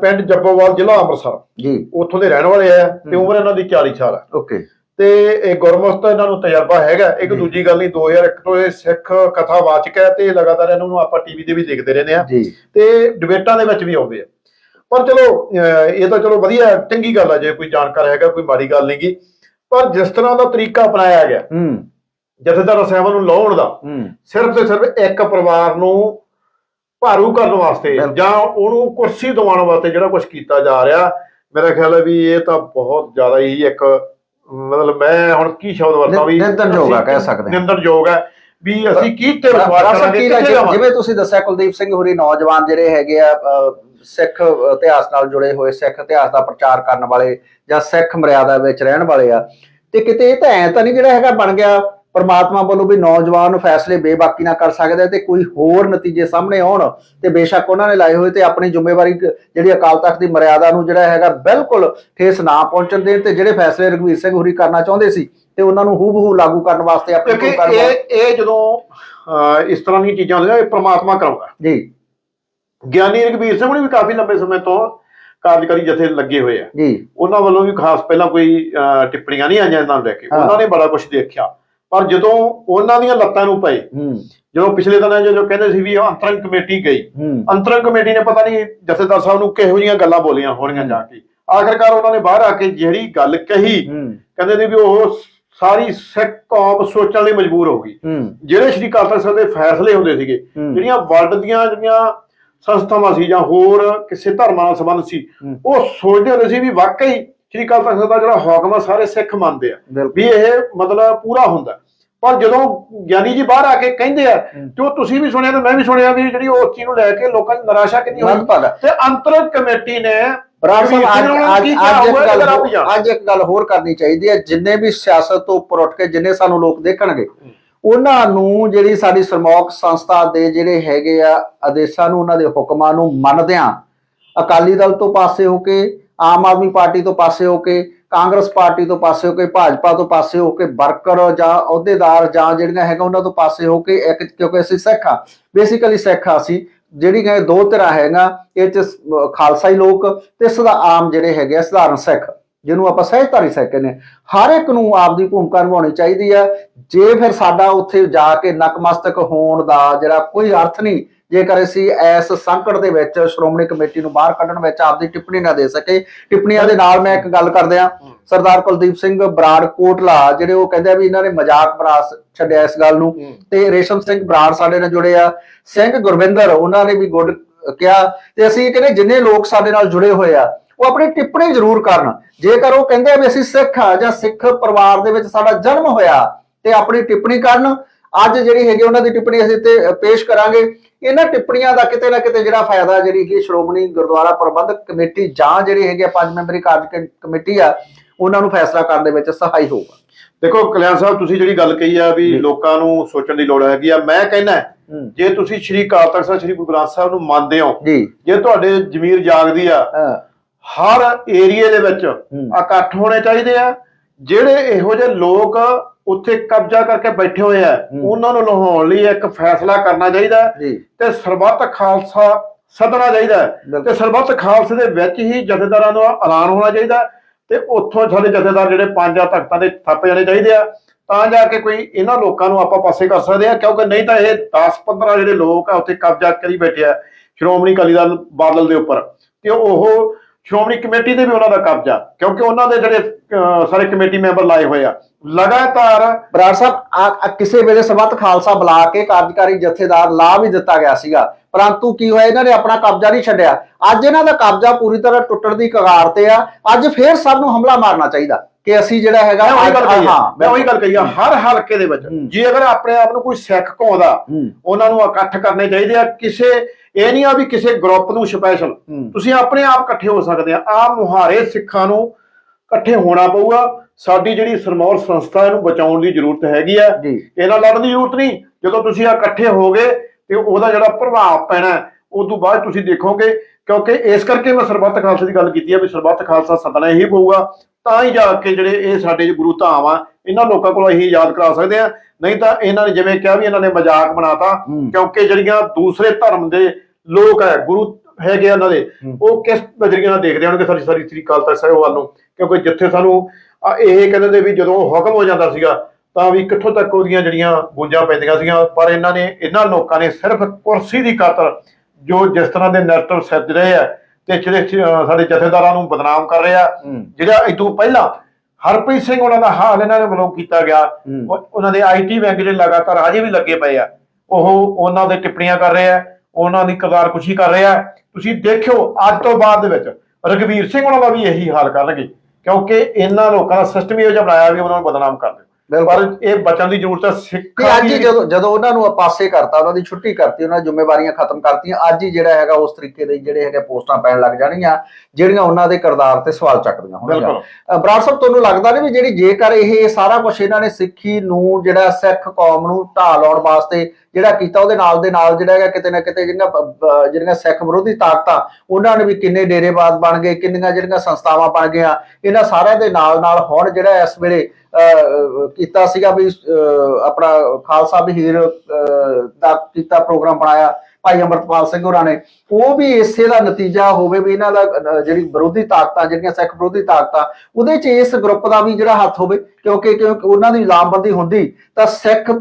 ਪਿੰਡ ਜੱਬੋਵਾਲ ਜ਼ਿਲ੍ਹਾ ਅੰਮ੍ਰਿਤਸਰ। ਜੀ। ਉੱਥੋਂ ਦੇ ਰਹਿਣ ਵਾਲੇ ਆ ਤੇ। ਉਮਰ ਇਹਨਾਂ ਦੀ 40 ਸਾਲ ਹੈ ਓਕੇ। ਤੇ ਇਹ ਗੁਰਮੁਖ ਦਾ ਇਹਨਾਂ ਨੂੰ ਤਜਰਬਾ ਹੈਗਾ। ਇੱਕ। ਦੂਜੀ ਗੱਲ ਨਹੀਂ 2001 ਤੋਂ ਇਹ ਸਿੱਖ ਕਥਾਵਾਚਕ ਹੈ ਤੇ ਲਗਾਤਾਰ ਇਹਨਾਂ ਨੂੰ ਆਪਾਂ ਟੀਵੀ ਤੇ ਵੀ ਦੇਖਦੇ ਰਹਿੰਦੇ ਆ। ਤੇ ਡਿਬੇਟਾਂ ਦੇ ਵਿੱਚ ਵੀ ਆਉਂਦੇ ਆ। ਪਰ ਚਲੋ ਇਹ ਤਾਂ ਚਲੋ ਵਧੀਆ ਚੰਗੀ ਗੱਲ ਆ। ਜੇ ਕੋਈ ਜਾਣਕਾਰ ਹੈਗਾ ਕੋਈ ਮਾੜੀ ਗੱਲ ਨਹੀਂਗੀ ਪਰ ਜਿਸ ਤਰ੍ਹਾਂ ਦਾ ਤਰੀਕਾ ਅਪਣਾਇਆ ਗਿਆ ਹੂੰ। ਜਥੇਦਾਰ ਸਾਹਿਬਾਂ ਨੂੰ ਲਾਉਣ ਦਾ ਸਿਰਫ ਤੇ ਸਿਰਫ ਇੱਕ ਪਰਿਵਾਰ ਨੂੰ ਭਾਰੂ ਕਰਨ ਵਾਸਤੇ। ਜਾਂ ਉਹਨੂੰ ਕੁਰਸੀ ਦਿਵਾਉਣ ਵਾਸਤੇ ਜਿਹੜਾ ਕੁਝ ਕੀਤਾ ਜਾ ਰਿਹਾ ਮੇਰਾ ਖਿਆਲ ਹੈ ਵੀ ਇਹ ਤਾਂ ਬਹੁਤ ਜ਼ਿਆਦਾ ਹੀ ਇੱਕ ਮਤਲਬ ਮੈਂ ਹੁਣ ਕੀ ਸ਼ਬਦ ਵਰਤਾਂ ਵੀ ਨਿੰਦਣਯੋਗ ਆ, ਕਹਿ ਸਕਦੇ ਹਾਂ। ਨਿੰਦਣਯੋਗ ਹੈ ਵੀ ਅਸੀਂ ਕੀ ਤੇ ਵਿਸ਼ਵਾਸ ਕਰਾਂਗੇ ਜਿਵੇਂ- ਤੁਸੀਂ ਦੱਸਿਆ ਕੁਲਦੀਪ ਸਿੰਘ ਹੋਰੀ ਨੌਜਵਾਨ ਜਿਹੜੇ ਹੈਗੇ ਆ ਸਿੱਖ ਇਤਿਹਾਸ ਨਾਲ ਜੁੜੇ ਹੋਏ ਸਿੱਖ ਇਤਿਹਾਸ ਦਾ ਪ੍ਰਚਾਰ ਕਰਨ ਵਾਲੇ ਜਾਂ ਸਿੱਖ ਮਰਿਆਦਾ ਵਿੱਚ ਰਹਿਣ ਵਾਲੇ ਆ ਤੇ ਕਿਤੇ ਇਹ ਤਾਂ ਐ ਤਾਂ ਨਹੀਂ ਜਿਹੜਾ ਹੈਗਾ ਬਣ ਗਿਆ ਪਰਮਾਤਮਾ ਵੱਲੋਂ ਵੀ ਨੌਜਵਾਨ ਫੈਸਲੇ ਬੇਬਾਕੀ ਨਾਲ ਕਰ ਸਕਦੇ ਤੇ ਕੋਈ ਹੋਰ ਨਤੀਜੇ ਸਾਹਮਣੇ ਆਉਣ ਤੇ ਬੇਸ਼ੱਕ ਉਹਨਾਂ ਨੇ ਲਾਏ ਹੋਏ ਤੇ ਆਪਣੀ ਜ਼ਿੰਮੇਵਾਰੀ ਜਿਹੜੀ ਅਕਾਲ ਤਖਤ ਦੀ ਮਰਿਆਦਾ ਨੂੰ ਜਿਹੜਾ ਹੈਗਾ ਬਿਲਕੁਲ ਠੇਸ ਨਾ ਪਹੁੰਚਣ ਦੇਣ ਤੇ ਜਿਹੜੇ ਫੈਸਲੇ ਰਘਵੀਰ ਸਿੰਘ ਹੋਰੀ ਕਰਨਾ ਚਾਹੁੰਦੇ ਸੀ ਤੇ ਉਹਨਾਂ ਨੂੰ ਹੂਬਹੂ ਲਾਗੂ ਕਰਨ ਵਾਸਤੇ ਆਪਣੀ ਕੋਈ ਕਾਰਵਾਈ ਇਹ ਇਹ ਜਦੋਂ ਇਸ ਤਰ੍ਹਾਂ ਦੀਆਂ ਚੀਜ਼ਾਂ ਹੁੰਦੀਆਂ ਇਹ ਪ੍ਰਮਾਤਮਾ ਕਰਾਉਂਦਾ। ਜੀ। ਗਿਆਨੀ ਰਘਬੀਰ ਸਿੰਘ ਨੇ ਵੀ ਕਾਫੀ ਲੰਬੇ ਸਮੇਂ ਤੋਂ ਕਾਰਜਕਾਰੀ ਜਥੇ ਲੱਗੇ ਹੋਏ ਆ। ਜੀ। ਉਹਨਾਂ ਵੱਲੋਂ ਵੀ ਖਾਸ ਪਹਿਲਾਂ ਕੋਈ ਟਿੱਪਣੀਆਂ ਨਹੀਂ ਆਈਆਂ ਇਹਨਾਂ ਨੂੰ ਲੈ ਕੇ। ਉਹਨਾਂ ਨੇ ਬੜਾ ਕੁਝ ਦੇਖਿਆ। ਪਰ ਜਦੋਂ ਉਹਨਾਂ ਦੀਆਂ ਲੱਤਾਂ ਨੂੰ ਪਏ ਜਦੋਂ ਪਿਛਲੇ ਦਿਨਾਂ 'ਚ ਜੋ ਕਹਿੰਦੇ ਸੀ ਵੀ ਅੰਤਰੰਗ ਕਮੇਟੀ ਗਈ ਅੰਤਰੰਗ ਕਮੇਟੀ ਨੇ ਪਤਾ ਨਹੀਂ ਜਥੇਦਾਰ ਸਾਹਿਬ ਨੂੰ ਕਿਹੋ ਜਿਹੀਆਂ ਗੱਲਾਂ ਬੋਲੀਆਂ ਹੋਣੀਆਂ ਜਾ ਕੇ। ਆਖਰਕਾਰ ਉਹਨਾਂ ਨੇ ਬਾਹਰ ਆ ਕੇ ਜਿਹੜੀ ਗੱਲ ਕਹੀ ਕਹਿੰਦੇ ਨੇ ਵੀ ਉਹ ਸਾਰੀ ਸਿੱਖ ਕੌਮ ਸੋਚਣ ਲਈ ਮਜਬੂਰ ਹੋ ਗਈ। ਜਿਹੜੇ ਸ਼੍ਰੀ ਅਕਾਲ ਤਖਤ ਸਾਹਿਬ ਦੇ ਫੈਸਲੇ ਹੁੰਦੇ ਸੀਗੇ। ਜਿਹੜੀਆਂ ਵਰਲਡ ਦੀਆਂ ਜਿਹੜੀਆਂ ਸੰਸਥਾਵਾਂ ਸੀ ਜਾਂ ਹੋਰ ਕਿਸੇ ਧਰਮਾਂ ਨਾਲ ਸੰਬੰਧ ਸੀ। ਉਹ ਸੋਚਦੇ ਹੁੰਦੇ ਸੀ ਵੀ ਵਾਕਈ ਸ਼੍ਰੀ ਅਕਾਲ ਤਖਤ ਦਾ ਜਿਹੜਾ ਹੁਕਮ ਆ ਸਾਰੇ ਸਿੱਖ ਮੰਨਦੇ ਆ। ਵੀ ਇਹ ਮਤਲਬ ਪੂਰਾ ਹੁੰਦਾ ਪਰ ਜਦੋਂ ਗਿਆਨੀ ਜੀ ਬਾਹਰ ਆ ਕੇ ਕਹਿੰਦੇ ਆ। ਜੋ ਤੁਸੀਂ ਵੀ ਸੁਣਿਆ ਤੇ ਮੈਂ ਵੀ ਸੁਣਿਆ ਵੀ ਜਿਹੜੀ ਉਸ ਚੀਜ਼ ਨੂੰ ਲੈ ਕੇ ਲੋਕਾਂ 'ਚ ਨਿਰਾਸ਼ਾ ਕਿੰਨੀ ਹੋਈ। ਤੇ ਅੰਤਰਕ ਕਮੇਟੀ ਨੇ ਸਾਹਿਬ। ਅੱਜ ਇੱਕ ਗੱਲ ਹੋਰ ਕਰਨੀ ਚਾਹੀਦੀ ਹੈ। ਜਿੰਨੇ ਵੀ ਸਿਆਸਤ ਤੋਂ ਉੱਪਰ ਉੱਠ ਕੇ ਜਿੰਨੇ ਸਾਨੂੰ ਲੋਕ ਦੇਖਣਗੇ ਉਹਨਾਂ ਨੂੰ ਜਿਹੜੀ ਸਾਡੀ ਸਰਮੌਕ ਸੰਸਥਾ ਦੇ ਜਿਹੜੇ ਹੈਗੇ ਆ ਆਦੇਸ਼ਾਂ ਨੂੰ ਉਹਨਾਂ ਦੇ ਹੁਕਮਾਂ ਨੂੰ ਮੰਨਦਿਆਂ ਅਕਾਲੀ ਦਲ ਤੋਂ ਪਾਸੇ ਹੋ ਕੇ ਆਮ ਆਦਮੀ ਪਾਰਟੀ ਤੋਂ ਪਾਸੇ ਹੋ ਕੇ, ਕਾਂਗਰਸ ਪਾਰਟੀ ਤੋਂ ਪਾਸੇ ਹੋ ਕੇ, ਭਾਜਪਾ ਤੋਂ ਪਾਸੇ ਹੋ ਕੇ, ਵਰਕਰ ਜਾਂ ਅਹੁਦੇਦਾਰ ਜਾਂ ਜਿਹੜੀਆਂ ਹੈਗਾ ਉਹਨਾਂ ਤੋਂ ਪਾਸੇ ਹੋ ਕੇ ਇੱਕ, ਕਿਉਂਕਿ ਅਸੀਂ ਸਿੱਖ ਆ ਬੇਸਿਕਲੀ ਸਿੱਖ ਆ ਅਸੀਂ ਜਿਹੜੀ ਕਿ ਦੋ ਤਰ੍ਹਾਂ ਹੈਗਾ ਇਹ ਚ ਖਾਲਸਾਈ ਲੋਕ ਤੇ ਸਦਾ ਆਮ ਜਿਹੜੇ ਹੈਗੇ ਆ, ਸਧਾਰਨ ਸਿੱਖ, ਜਿਹਨੂੰ ਆਪਾਂ ਸਹਿਜਧਾਰੀ ਸਿੱਖ ਕਹਿੰਦੇ ਹਾਂ। ਹਰ ਇੱਕ ਨੂੰ ਆਪਦੀ ਭੂਮਿਕਾ ਨਿਭਾਉਣੀ ਚਾਹੀਦੀ ਆ ਜੇ ਫਿਰ ਸਾਡਾ ਉੱਥੇ ਜਾ ਕੇ ਨਕਮਸਤਕ ਹੋਣ ਦਾ ਜਿਹੜਾ ਕੋਈ ਅਰਥ ਨਹੀਂ ਜੇਕਰ ਅਸੀਂ ਇਸ ਸੰਕਟ ਦੇ ਵਿੱਚ ਸ਼੍ਰੋਮਣੀ ਕਮੇਟੀ ਨੂੰ ਬਾਹਰ ਕੱਢਣ ਵਿੱਚ ਆਪਦੀ ਟਿੱਪਣੀ ਨਾ ਦੇ ਸਕੇ ਟਿੱਪਣੀਆਂ ਦੇ ਨਾਲ ਮੈਂ ਇੱਕ ਗੱਲ ਕਰਦੇ ਆ ਸਰਦਾਰ ਕੁਲਦੀਪ ਸਿੰਘ ਬਰਾੜ ਕੋਟਲਾ ਜਿਹੜੇ ਉਹ ਕਹਿੰਦੇ ਆ ਵੀ ਇਹਨਾਂ ਨੇ ਮਜ਼ਾਕ ਬਣਾ ਛੱਡਿਆ ਇਸ ਗੱਲ ਨੂੰ। ਤੇ ਰੇਸ਼ਮ ਸਿੰਘ ਬਰਾੜ ਸਾਡੇ ਨਾਲ ਜੁੜੇ ਆ। ਸਿੰਘ ਗੁਰਵਿੰਦਰ ਉਹਨਾਂ ਨੇ ਵੀ ਗੁੱਡ ਕਿਹਾ। ਤੇ ਅਸੀਂ ਕਹਿੰਦੇ ਜਿੰਨੇ ਲੋਕ ਸਾਡੇ ਨਾਲ ਜੁੜੇ ਹੋਏ ਆ ਉਹ ਆਪਣੀ ਟਿੱਪਣੀ ਜ਼ਰੂਰ ਕਰਨ। ਜੇਕਰ ਉਹ ਕਹਿੰਦੇ ਆ ਵੀ ਅਸੀਂ ਸਿੱਖ ਆ ਜਾਂ ਸਿੱਖ ਪਰਿਵਾਰ ਦੇ ਵਿੱਚ ਸਾਡਾ ਜਨਮ ਹੋਇਆ ਤੇ ਆਪਣੀ ਟਿੱਪਣੀ ਕਰਨ। ਅੱਜ ਜਿਹੜੀ ਹੈਗੀ ਉਹਨਾਂ ਦੀ ਟਿੱਪਣੀ ਅਸੀਂ ਤੇ ਪੇਸ਼ ਕਰਾਂਗੇ। ਇਹਨਾਂ ਟਿੱਪਣੀਆਂ ਦਾ ਕਿਤੇ ਨਾ ਕਿਤੇ ਜਿਹੜਾ ਫਾਇਦਾ ਜਿਹੜੀ ਕਿ ਸ਼੍ਰੋਮਣੀ ਗੁਰਦੁਆਰਾ ਪ੍ਰਬੰਧਕ ਕਮੇਟੀ ਜਾਂ ਜਿਹੜੀ ਹੈਗੀ ਪੰਜ ਮੈਂਬਰੀ ਕਾਰਜ ਕਮੇਟੀ ਆ ਉਹਨਾਂ ਨੂੰ ਫੈਸਲਾ ਕਰਨ ਦੇ ਵਿੱਚ ਸਹਾਈ ਹੋਊਗਾ ਦੇਖੋ ਕਲਿਆਣ ਸਾਹਿਬ ਤੁਸੀਂ ਜਿਹੜੀ ਗੱਲ ਕਹੀ ਆ ਵੀ। ਲੋਕਾਂ ਨੂੰ ਸੋਚਣ ਦੀ ਲੋੜ ਹੈਗੀ ਆ ਮੈਂ ਕਹਿੰਦਾ ਜੇ ਤੁਸੀਂ ਸ਼੍ਰੀ ਅਕਾਲ ਤਖਤ ਸਾਹਿਬ ਸ਼੍ਰੀ ਗੁਰੂ ਗ੍ਰੰਥ ਸਾਹਿਬ ਨੂੰ ਮੰਨਦੇ ਹੋ ਜੀ ਤੁਹਾਡੇ ਜ਼ਮੀਰ ਜਾਗਦੀ ਆ ਹਰ ਏਰੀਏ ਦੇ ਵਿੱਚ। ਇਕੱਠ ਹੋਣੇ ਚਾਹੀਦੇ ਆ ਜਿਹੜੇ ਇਹੋ ਜਿਹੇ ਲੋਕ ਉੱਥੇ ਕਬਜ਼ਾ ਕਰਕੇ ਬੈਠੇ ਹੋਏ ਆ। ਉਹਨਾਂ ਨੂੰ ਲਹਾਉਣ ਲਈ ਇੱਕ ਫੈਸਲਾ ਕਰਨਾ ਚਾਹੀਦਾ ਤੇ ਸਰਬੱਤ ਖਾਲਸਾ ਸੱਦਣਾ ਚਾਹੀਦਾ। ਤੇ ਸਰਬੱਤ ਖਾਲਸੇ ਦੇ ਵਿੱਚ ਹੀ ਜਥੇਦਾਰਾਂ ਦਾ ਐਲਾਨ ਹੋਣਾ ਚਾਹੀਦਾ ਤੇ ਉੱਥੋਂ ਸਾਡੇ ਜਥੇਦਾਰ ਜਿਹੜੇ ਪੰਜ ਆ ਤਖਤਾਂ ਦੇ ਥੱਪ ਜਾਣੇ ਚਾਹੀਦੇ ਆ। ਤਾਂ ਜਾ ਕੇ ਕੋਈ ਇਹਨਾਂ ਲੋਕਾਂ ਨੂੰ ਆਪਾਂ ਪਾਸੇ ਕਰ ਸਕਦੇ ਆ ਕਿਉਂਕਿ ਨਹੀਂ ਤਾਂ ਇਹ 10 15 ਜਿਹੜੇ ਲੋਕ ਆ ਉੱਥੇ ਕਬਜ਼ਾ ਕਰੀ ਬੈਠੇ ਆ ਸ਼੍ਰੋਮਣੀ ਅਕਾਲੀ ਦਲ ਬਾਦਲ ਦੇ ਉੱਪਰ। ਤੇ ਉਹ ਸ਼੍ਰੋਮਣੀ ਕਮੇਟੀ ਤੇ ਵੀ ਉਹਨਾਂ ਦਾ ਕਬਜ਼ਾ ਕਿਉਂਕਿ ਉਹਨਾਂ ਦੇ ਜਿਹੜੇ ਸਾਰੇ ਕਮੇਟੀ ਮੈਂਬਰ ਲਾਏ ਹੋਏ ਆ। ਲਗਾਤਾਰ ਬਰਾੜ ਸਾਹਿਬ ਆ ਕਿਸੇ ਵੇਲੇ ਸਰਬੱਤ ਖਾਲਸਾ ਬੁਲਾ ਕੇ ਕਾਰਜਕਾਰੀ ਜਥੇਦਾਰ ਲਾ ਵੀ ਦਿੱਤਾ ਗਿਆ ਸੀਗਾ। ਪਰੰਤੂ ਕੀ ਹੋਇਆ ਇਹਨਾਂ ਨੇ ਆਪਣਾ ਕਬਜ਼ਾ ਨਹੀਂ ਛੱਡਿਆ। ਅੱਜ ਇਹਨਾਂ ਦਾ ਕਬਜ਼ਾ ਪੂਰੀ ਤਰ੍ਹਾਂ ਟੁੱਟਣ ਦੀ ਕਗਾਰ ਤੇ ਆ। ਅੱਜ ਫੇਰ ਸਭ ਨੂੰ ਹਮਲਾ ਮਾਰਨਾ ਚਾਹੀਦਾ ਕਿ ਅਸੀਂ ਜਿਹੜਾ ਹੈਗਾ ਮੈਂ ਉਹੀ ਗੱਲ ਕਹੀ ਆ। ਮੈਂ ਉਹੀ ਗੱਲ ਕਹੀ ਆ। ਹਰ ਹਲਕੇ ਦੇ ਵਿੱਚ। ਜੇ ਅਗਰ ਆਪਣੇ ਆਪ ਨੂੰ ਕੋਈ ਸਿੱਖ ਕਹਾਉਂਦਾ ਉਹਨਾਂ ਨੂੰ ਇਕੱਠ ਕਰਨੇ ਚਾਹੀਦੇ ਆ। ਕਿਸੇ ਇਹ ਨਹੀਂ ਆ ਵੀ ਕਿਸੇ ਗਰੁੱਪ ਨੂੰ ਸਪੈਸ਼ਲ ਤੁਸੀਂ ਆਪਣੇ ਆਪ ਇਕੱਠੇ ਹੋ ਸਕਦੇ ਆ। ਆ ਮੁਹਾਰੇ ਸਿੱਖਾਂ ਨੂੰ ਇਕੱਠੇ ਹੋਣਾ ਪਊਗਾ। ਸਾਡੀ ਜਿਹੜੀ ਸਰਮੌਰ ਸੰਸਥਾ ਇਹਨੂੰ ਬਚਾਉਣ ਦੀ ਜ਼ਰੂਰਤ ਹੈਗੀ ਆ। ਇਹਨਾਂ ਲੜਨ ਦੀ ਜ਼ਰੂਰਤ ਨਹੀਂ। ਜਦੋਂ ਤੁਸੀਂ ਆ ਇਕੱਠੇ ਹੋਗੇ ਤੇ ਉਹਦਾ ਜਿਹੜਾ ਪ੍ਰਭਾਵ ਪੈਣਾ ਉਸ ਤੋਂ ਬਾਅਦ ਤੁਸੀਂ ਦੇਖੋਗੇ। ਕਿਉਂਕਿ ਇਸ ਕਰਕੇ ਮੈਂ ਸਰਬੱਤ ਖਾਲਸਾ ਦੀ ਗੱਲ ਕੀਤੀ ਆ ਵੀ ਸਰਬੱਤ ਖਾਲਸਾ ਸਦਨਾ ਹੀ ਪਊਗਾ। ਤਾਂ ਹੀ ਜਾ ਕੇ ਜਿਹੜੇ ਇਹ ਸਾਡੇ ਗੁਰੂ ਧਾਮ ਆ ਇਹਨਾਂ ਲੋਕਾਂ ਕੋਲੋਂ ਅਸੀਂ ਯਾਦ ਕਰਾ ਸਕਦੇ ਆ ਨਹੀਂ ਤਾਂ ਇਹਨਾਂ ਨੇ ਜਿਵੇਂ ਕਿਹਾ ਵੀ ਇਹਨਾਂ ਨੇ ਮਜ਼ਾਕ ਬਣਾਤਾ। ਕਿਉਂਕਿ ਜਿਹੜੀਆਂ ਦੂਸਰੇ ਧਰਮ ਦੇ ਲੋਕ ਹੈ ਗੁਰੂ ਹੈਗੇ ਆ ਉਹਨਾਂ ਦੇ। ਉਹ ਕਿਸ ਨਜ਼ਰੀਏ ਨਾਲ ਦੇਖਦੇ ਹੋਣਗੇ ਸਾਡੀ ਸਾਰੀ ਸ੍ਰੀ ਅਕਾਲ ਤਖਤ ਸਾਹਿਬ ਵੱਲ ਨੂੰ ਕਿਉਂਕਿ ਜਿੱਥੇ ਸਾਨੂੰ ਇਹ ਕਹਿੰਦੇ ਨੇ ਵੀ ਜਦੋਂ ਹੁਕਮ ਹੋ ਜਾਂਦਾ ਸੀਗਾ ਤਾਂ ਵੀ ਕਿੱਥੋਂ ਤੱਕ ਉਹਦੀਆਂ ਜਿਹੜੀਆਂ ਗੂੰਜਾਂ ਪੈਂਦੀਆਂ ਸੀਗੀਆਂ ਪਰ ਇਹਨਾਂ ਨੇ ਇਹਨਾਂ ਲੋਕਾਂ ਨੇ ਸਿਰਫ ਕੁਰਸੀ ਦੀ ਖਾਤਰ ਜੋ ਜਿਸ ਤਰ੍ਹਾਂ ਦੇ ਨੈਰੇਟਿਵ ਸਿਰਜ ਰਹੇ ਆ ਤੇ ਜਿਹੜੇ ਅਹ, ਸਾਡੇ ਜਥੇਦਾਰਾਂ ਨੂੰ ਬਦਨਾਮ ਕਰ ਰਹੇ ਹੂੰ। ਜਿਹੜਾ ਇਦੋਂ ਪਹਿਲਾਂ ਹਰਪ੍ਰੀਤ ਸਿੰਘ ਉਹਨਾਂ ਦਾ ਹਾਲ ਇਹਨਾਂ ਦੇ ਵੱਲੋਂ ਕੀਤਾ ਗਿਆ ਹੂੰ। ਉਹ- ਉਹਨਾਂ ਦੇ ਆਈਟੀ ਬੈਂਕ ਜਿਹੜੇ ਲਗਾਤਾਰ ਅਜੇ ਵੀ ਲੱਗੇ ਪਏ ਆ ਉਹ ਉਹਨਾਂ ਦੇ ਟਿੱਪਣੀਆਂ ਕਰ ਰਹੇ ਉਹਨਾਂ ਦੀ ਕਦਾਰ ਕੁਸ਼ੀ ਕਰ ਰਹੇ। ਤੁਸੀਂ ਦੇਖਿਓ ਅੱਜ ਤੋਂ ਬਾਅਦ ਦੇ ਵਿੱਚ ਰਗਵੀਰ ਸਿੰਘ ਉਹਨਾਂ ਦਾ ਵੀ ਇਹੀ ਹਾਲ ਕਰਨਗੇ ਕਿਉਂਕਿ ਇਹਨਾਂ ਲੋਕਾਂ ਦਾ ਸਿਸਟਮ ਹੀ ਇਹੋ ਜਿਹਾ ਬਣਾਇਆ ਵੀ ਉਹਨਾਂ ਨੂੰ ਬਦਨਾਮ ਕਰ ਬਿਲਕੁਲ ਪਰ ਇਹ ਬਚਣ ਦੀ ਜ਼ਰੂਰਤ ਹੈ ਸਿੱਖਾਂ ਅੱਜ ਦੀ ਜਦੋਂ ਜਦੋਂ ਉਹਨਾਂ ਨੂੰ ਪਾਸੇ ਕਰਤਾ ਉਹਨਾਂ ਦੀ ਛੁੱਟੀ ਕਰਤੀ ਉਹਨਾਂ ਦੀ ਜ਼ਿੰਮੇਵਾਰੀਆਂ ਖਤਮ ਕਰਤੀਆਂ ਅੱਜ ਹੀ ਜਿਹੜਾ ਹੈਗਾ ਉਸ ਤਰੀਕੇ ਦੇ ਜਿਹੜੇ ਹੈਗੇ ਪੋਸਟਾਂ ਪੈਣ ਲੱਗ ਜਾਣਗੀਆਂ ਜਿਹੜੀਆਂ ਉਹਨਾਂ ਦੇ ਕਿਰਦਾਰ ਤੇ ਸਵਾਲ ਚੱਕਦੀਆਂ ਹੋਣਗੀਆਂ। ਬਰਾੜ ਸਾਹਿਬ ਤੁਹਾਨੂੰ ਲੱਗਦਾ ਨਹੀਂ ਵੀ ਜਿਹੜੀ ਜੇਕਰ ਇਹ ਸਾਰਾ ਕੁਝ ਇਹਨਾਂ ਨੇ ਸਿੱਖੀ ਨੂੰ ਜਿਹੜਾ ਸਿੱਖ ਕੌਮ ਨੂੰ ਢਾਹ ਲਾਉਣ ਵਾਸਤੇ ਜਿਹੜਾ ਕੀਤਾ ਉਹਦੇ ਨਾਲ ਦੇ ਨਾਲ ਜਿਹੜਾ ਹੈਗਾ ਕਿਤੇ ਨਾ ਕਿਤੇ ਜਿਹੜੀਆਂ ਜਿਹੜੀਆਂ ਸਿੱਖ ਵਿਰੋਧੀ ਤਾਕਤਾਂ ਉਹਨਾਂ ਨੇ ਵੀ ਕਿੰਨੇ ਡੇਰੇਬਾਜ਼ ਬਣ ਗਏ ਕਿੰਨੀਆਂ ਜਿਹੜੀਆਂ ਸੰਸਥਾਵਾਂ ਬਣ ਗਈਆਂ। ਇਹਨਾਂ ਸਾਰਿਆਂ ਦੇ ਨਾਲ ਨਾਲ ਹੁਣ ਜਿਹੜਾ ਇਸ ਵੇਲੇ ਅ, ਕੀਤਾ ਸੀਗਾ ਵੀ ਅ, ਆਪਣਾ ਖਾਲਸਾ ਬਹੀਰ ਅ, ਦਾ ਕੀਤਾ ਪ੍ਰੋਗਰਾਮ ਬਣਾਇਆ। ਭਾਈ ਅਮਰਤਪਾਲ ਸਿੰਘ ਹੋਰਾਂ ਨੇ ਉਹ ਵੀ ਇਸੇ ਦਾ ਨਤੀਜਾ ਹੋਵੇ ਵੀ ਇਹਨਾਂ ਦਾ ਜਿਹੜੀ ਵਿਰੋਧੀ ਤਾਕਤਾਂ ਜਿਹੜੀਆਂ ਸਿੱਖ ਵਿਰੋਧੀ ਤਾਕਤਾਂ ਉਹਦੇ ਚ ਇਸ ਗਰੁੱਪ ਦਾ ਵੀ ਜਿਹੜਾ ਹੱਥ ਹੋਵੇ ਕਿਉਂਕਿ ਕਿਉਂਕਿ ਉਹਨਾਂ ਦੀ ਲਾਮਬੰਦੀ ਹੁੰਦੀ ਤਾਂ ਸਿੱਖ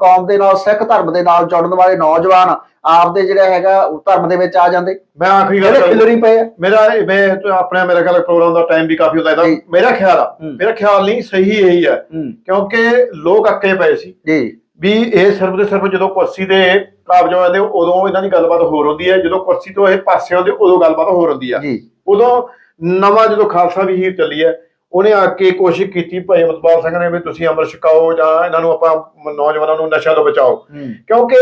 ਕੌਮ ਦੇ ਨਾਲ ਸਿੱਖ ਧਰਮ ਦੇ ਨਾਲ ਜੁੜਨ ਵਾਲੇ ਨੌਜਵਾਨ ਆਪਦੇ ਜਿਹੜਾ ਹੈਗਾ ਉਹ ਧਰਮ ਦੇ ਵਿੱਚ ਆ ਜਾਂਦੇ। ਮੈਂ ਆਖਰੀ ਗੱਲ। ਖਿਲਰੀ ਪਏ ਮੇਰਾ ਮੈਂ ਆਪਣੇ ਮੇਰੇ ਖਿਆਲ ਪ੍ਰੋਗਰਾਮ ਦਾ ਟਾਈਮ ਵੀ ਕਾਫੀ ਹੁੰਦਾ ਇਹਦਾ। ਮੇਰਾ ਖਿਆਲ ਆ। ਮੇਰਾ ਖਿਆਲ ਨਹੀਂ ਸਹੀ ਇਹੀ ਹੈ ਹੂੰ। ਕਿਉਂਕਿ ਲੋਕ ਅੱਕੇ ਪਏ ਸੀ। ਜੀ। ਵੀ ਇਹ ਸਿਰਫ ਤੇ ਸਿਰਫ ਜਦੋਂ ਕੁਰਸੀ ਦੇ ਕਾਬਜ ਹੋ ਜਾਂਦੇ ਉਦੋਂ ਇਹਨਾਂ ਦੀ ਗੱਲਬਾਤ ਹੋਰ ਹੁੰਦੀ ਹੈ ਜਦੋਂ ਕੁਰਸੀ ਤੋਂ ਇਹ ਪਾਸੇ ਹੁੰਦੇ ਉਦੋਂ ਗੱਲਬਾਤ ਹੋਰ ਹੁੰਦੀ ਆ। ਜੀ। ਉਦੋਂ ਨਵਾਂ ਜਦੋਂ ਖਾਲਸਾ ਵੀ ਹੀਰ ਚੱਲੀ ਹੈ ਉਹਨੇ ਆ ਕੇ ਕੋਸ਼ਿਸ਼ ਕੀਤੀ ਭਾਈ ਅਮਰਪਾਲ ਸਿੰਘ ਨੇ ਵੀ ਤੁਸੀਂ ਅੰਮ੍ਰਿਤ ਛਕਾਓ ਜਾਂ ਇਹਨਾਂ ਨੂੰ ਆਪਾਂ ਨੌਜਵਾਨਾਂ ਨੂੰ ਨਸ਼ਿਆਂ ਤੋਂ ਬਚਾਓ। ਹੂੰ। ਕਿਉਂਕਿ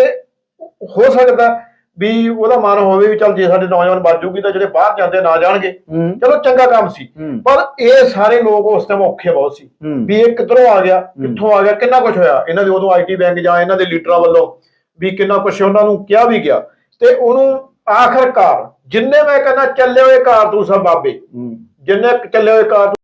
ਹੋ ਸਕਦਾ ਵੀ ਉਹਦਾ ਮਨ ਹੋਵੇ ਵੀ ਚੱਲ ਜੇ ਸਾਡੇ ਨੌਜਵਾਨ ਬਚ ਜੂਗੀ ਤਾਂ ਜਿਹੜੇ ਬਾਹਰ ਜਾਂਦੇ ਨਾ ਜਾਣਗੇ। ਹੂੰ। ਚਲੋ ਚੰਗਾ ਕੰਮ ਸੀ। ਹੂੰ। ਪਰ ਇਹ ਸਾਰੇ ਲੋਕ ਉਸ ਟਾਈਮ ਔਖੇ ਬਹੁਤ ਸੀ ਹੂੰ। ਵੀ ਇਹ ਕਿੱਧਰੋਂ ਆ ਗਿਆ ਕਿੱਥੋਂ ਆ ਗਿਆ ਕਿੰਨਾ ਕੁਝ ਹੋਇਆ? ਇਹਨਾਂ ਦੇ ਉਦੋਂ ਆਈਟੀ ਬੈਂਕ ਜਾਂ ਇਹਨਾਂ ਦੇ ਲੀਡਰਾਂ ਵੱਲੋਂ ਵੀ ਕਿੰਨਾ ਕੁਝ ਉਹਨਾਂ ਨੂੰ ਕਿਹਾ ਵੀ ਗਿਆ। ਤੇ ਉਹਨੂੰ ਆਖਰਕਾਰ ਜਿੰਨੇ ਮੈਂ ਕਹਿੰਦਾ ਚੱਲੇ ਹੋਏ ਕਾਰਤੂਸ ਆ ਬਾਬੇ। ਜਿੰਨੇ ਚੱਲੇ ਹੋਏ ਕਾਰਤੂਸ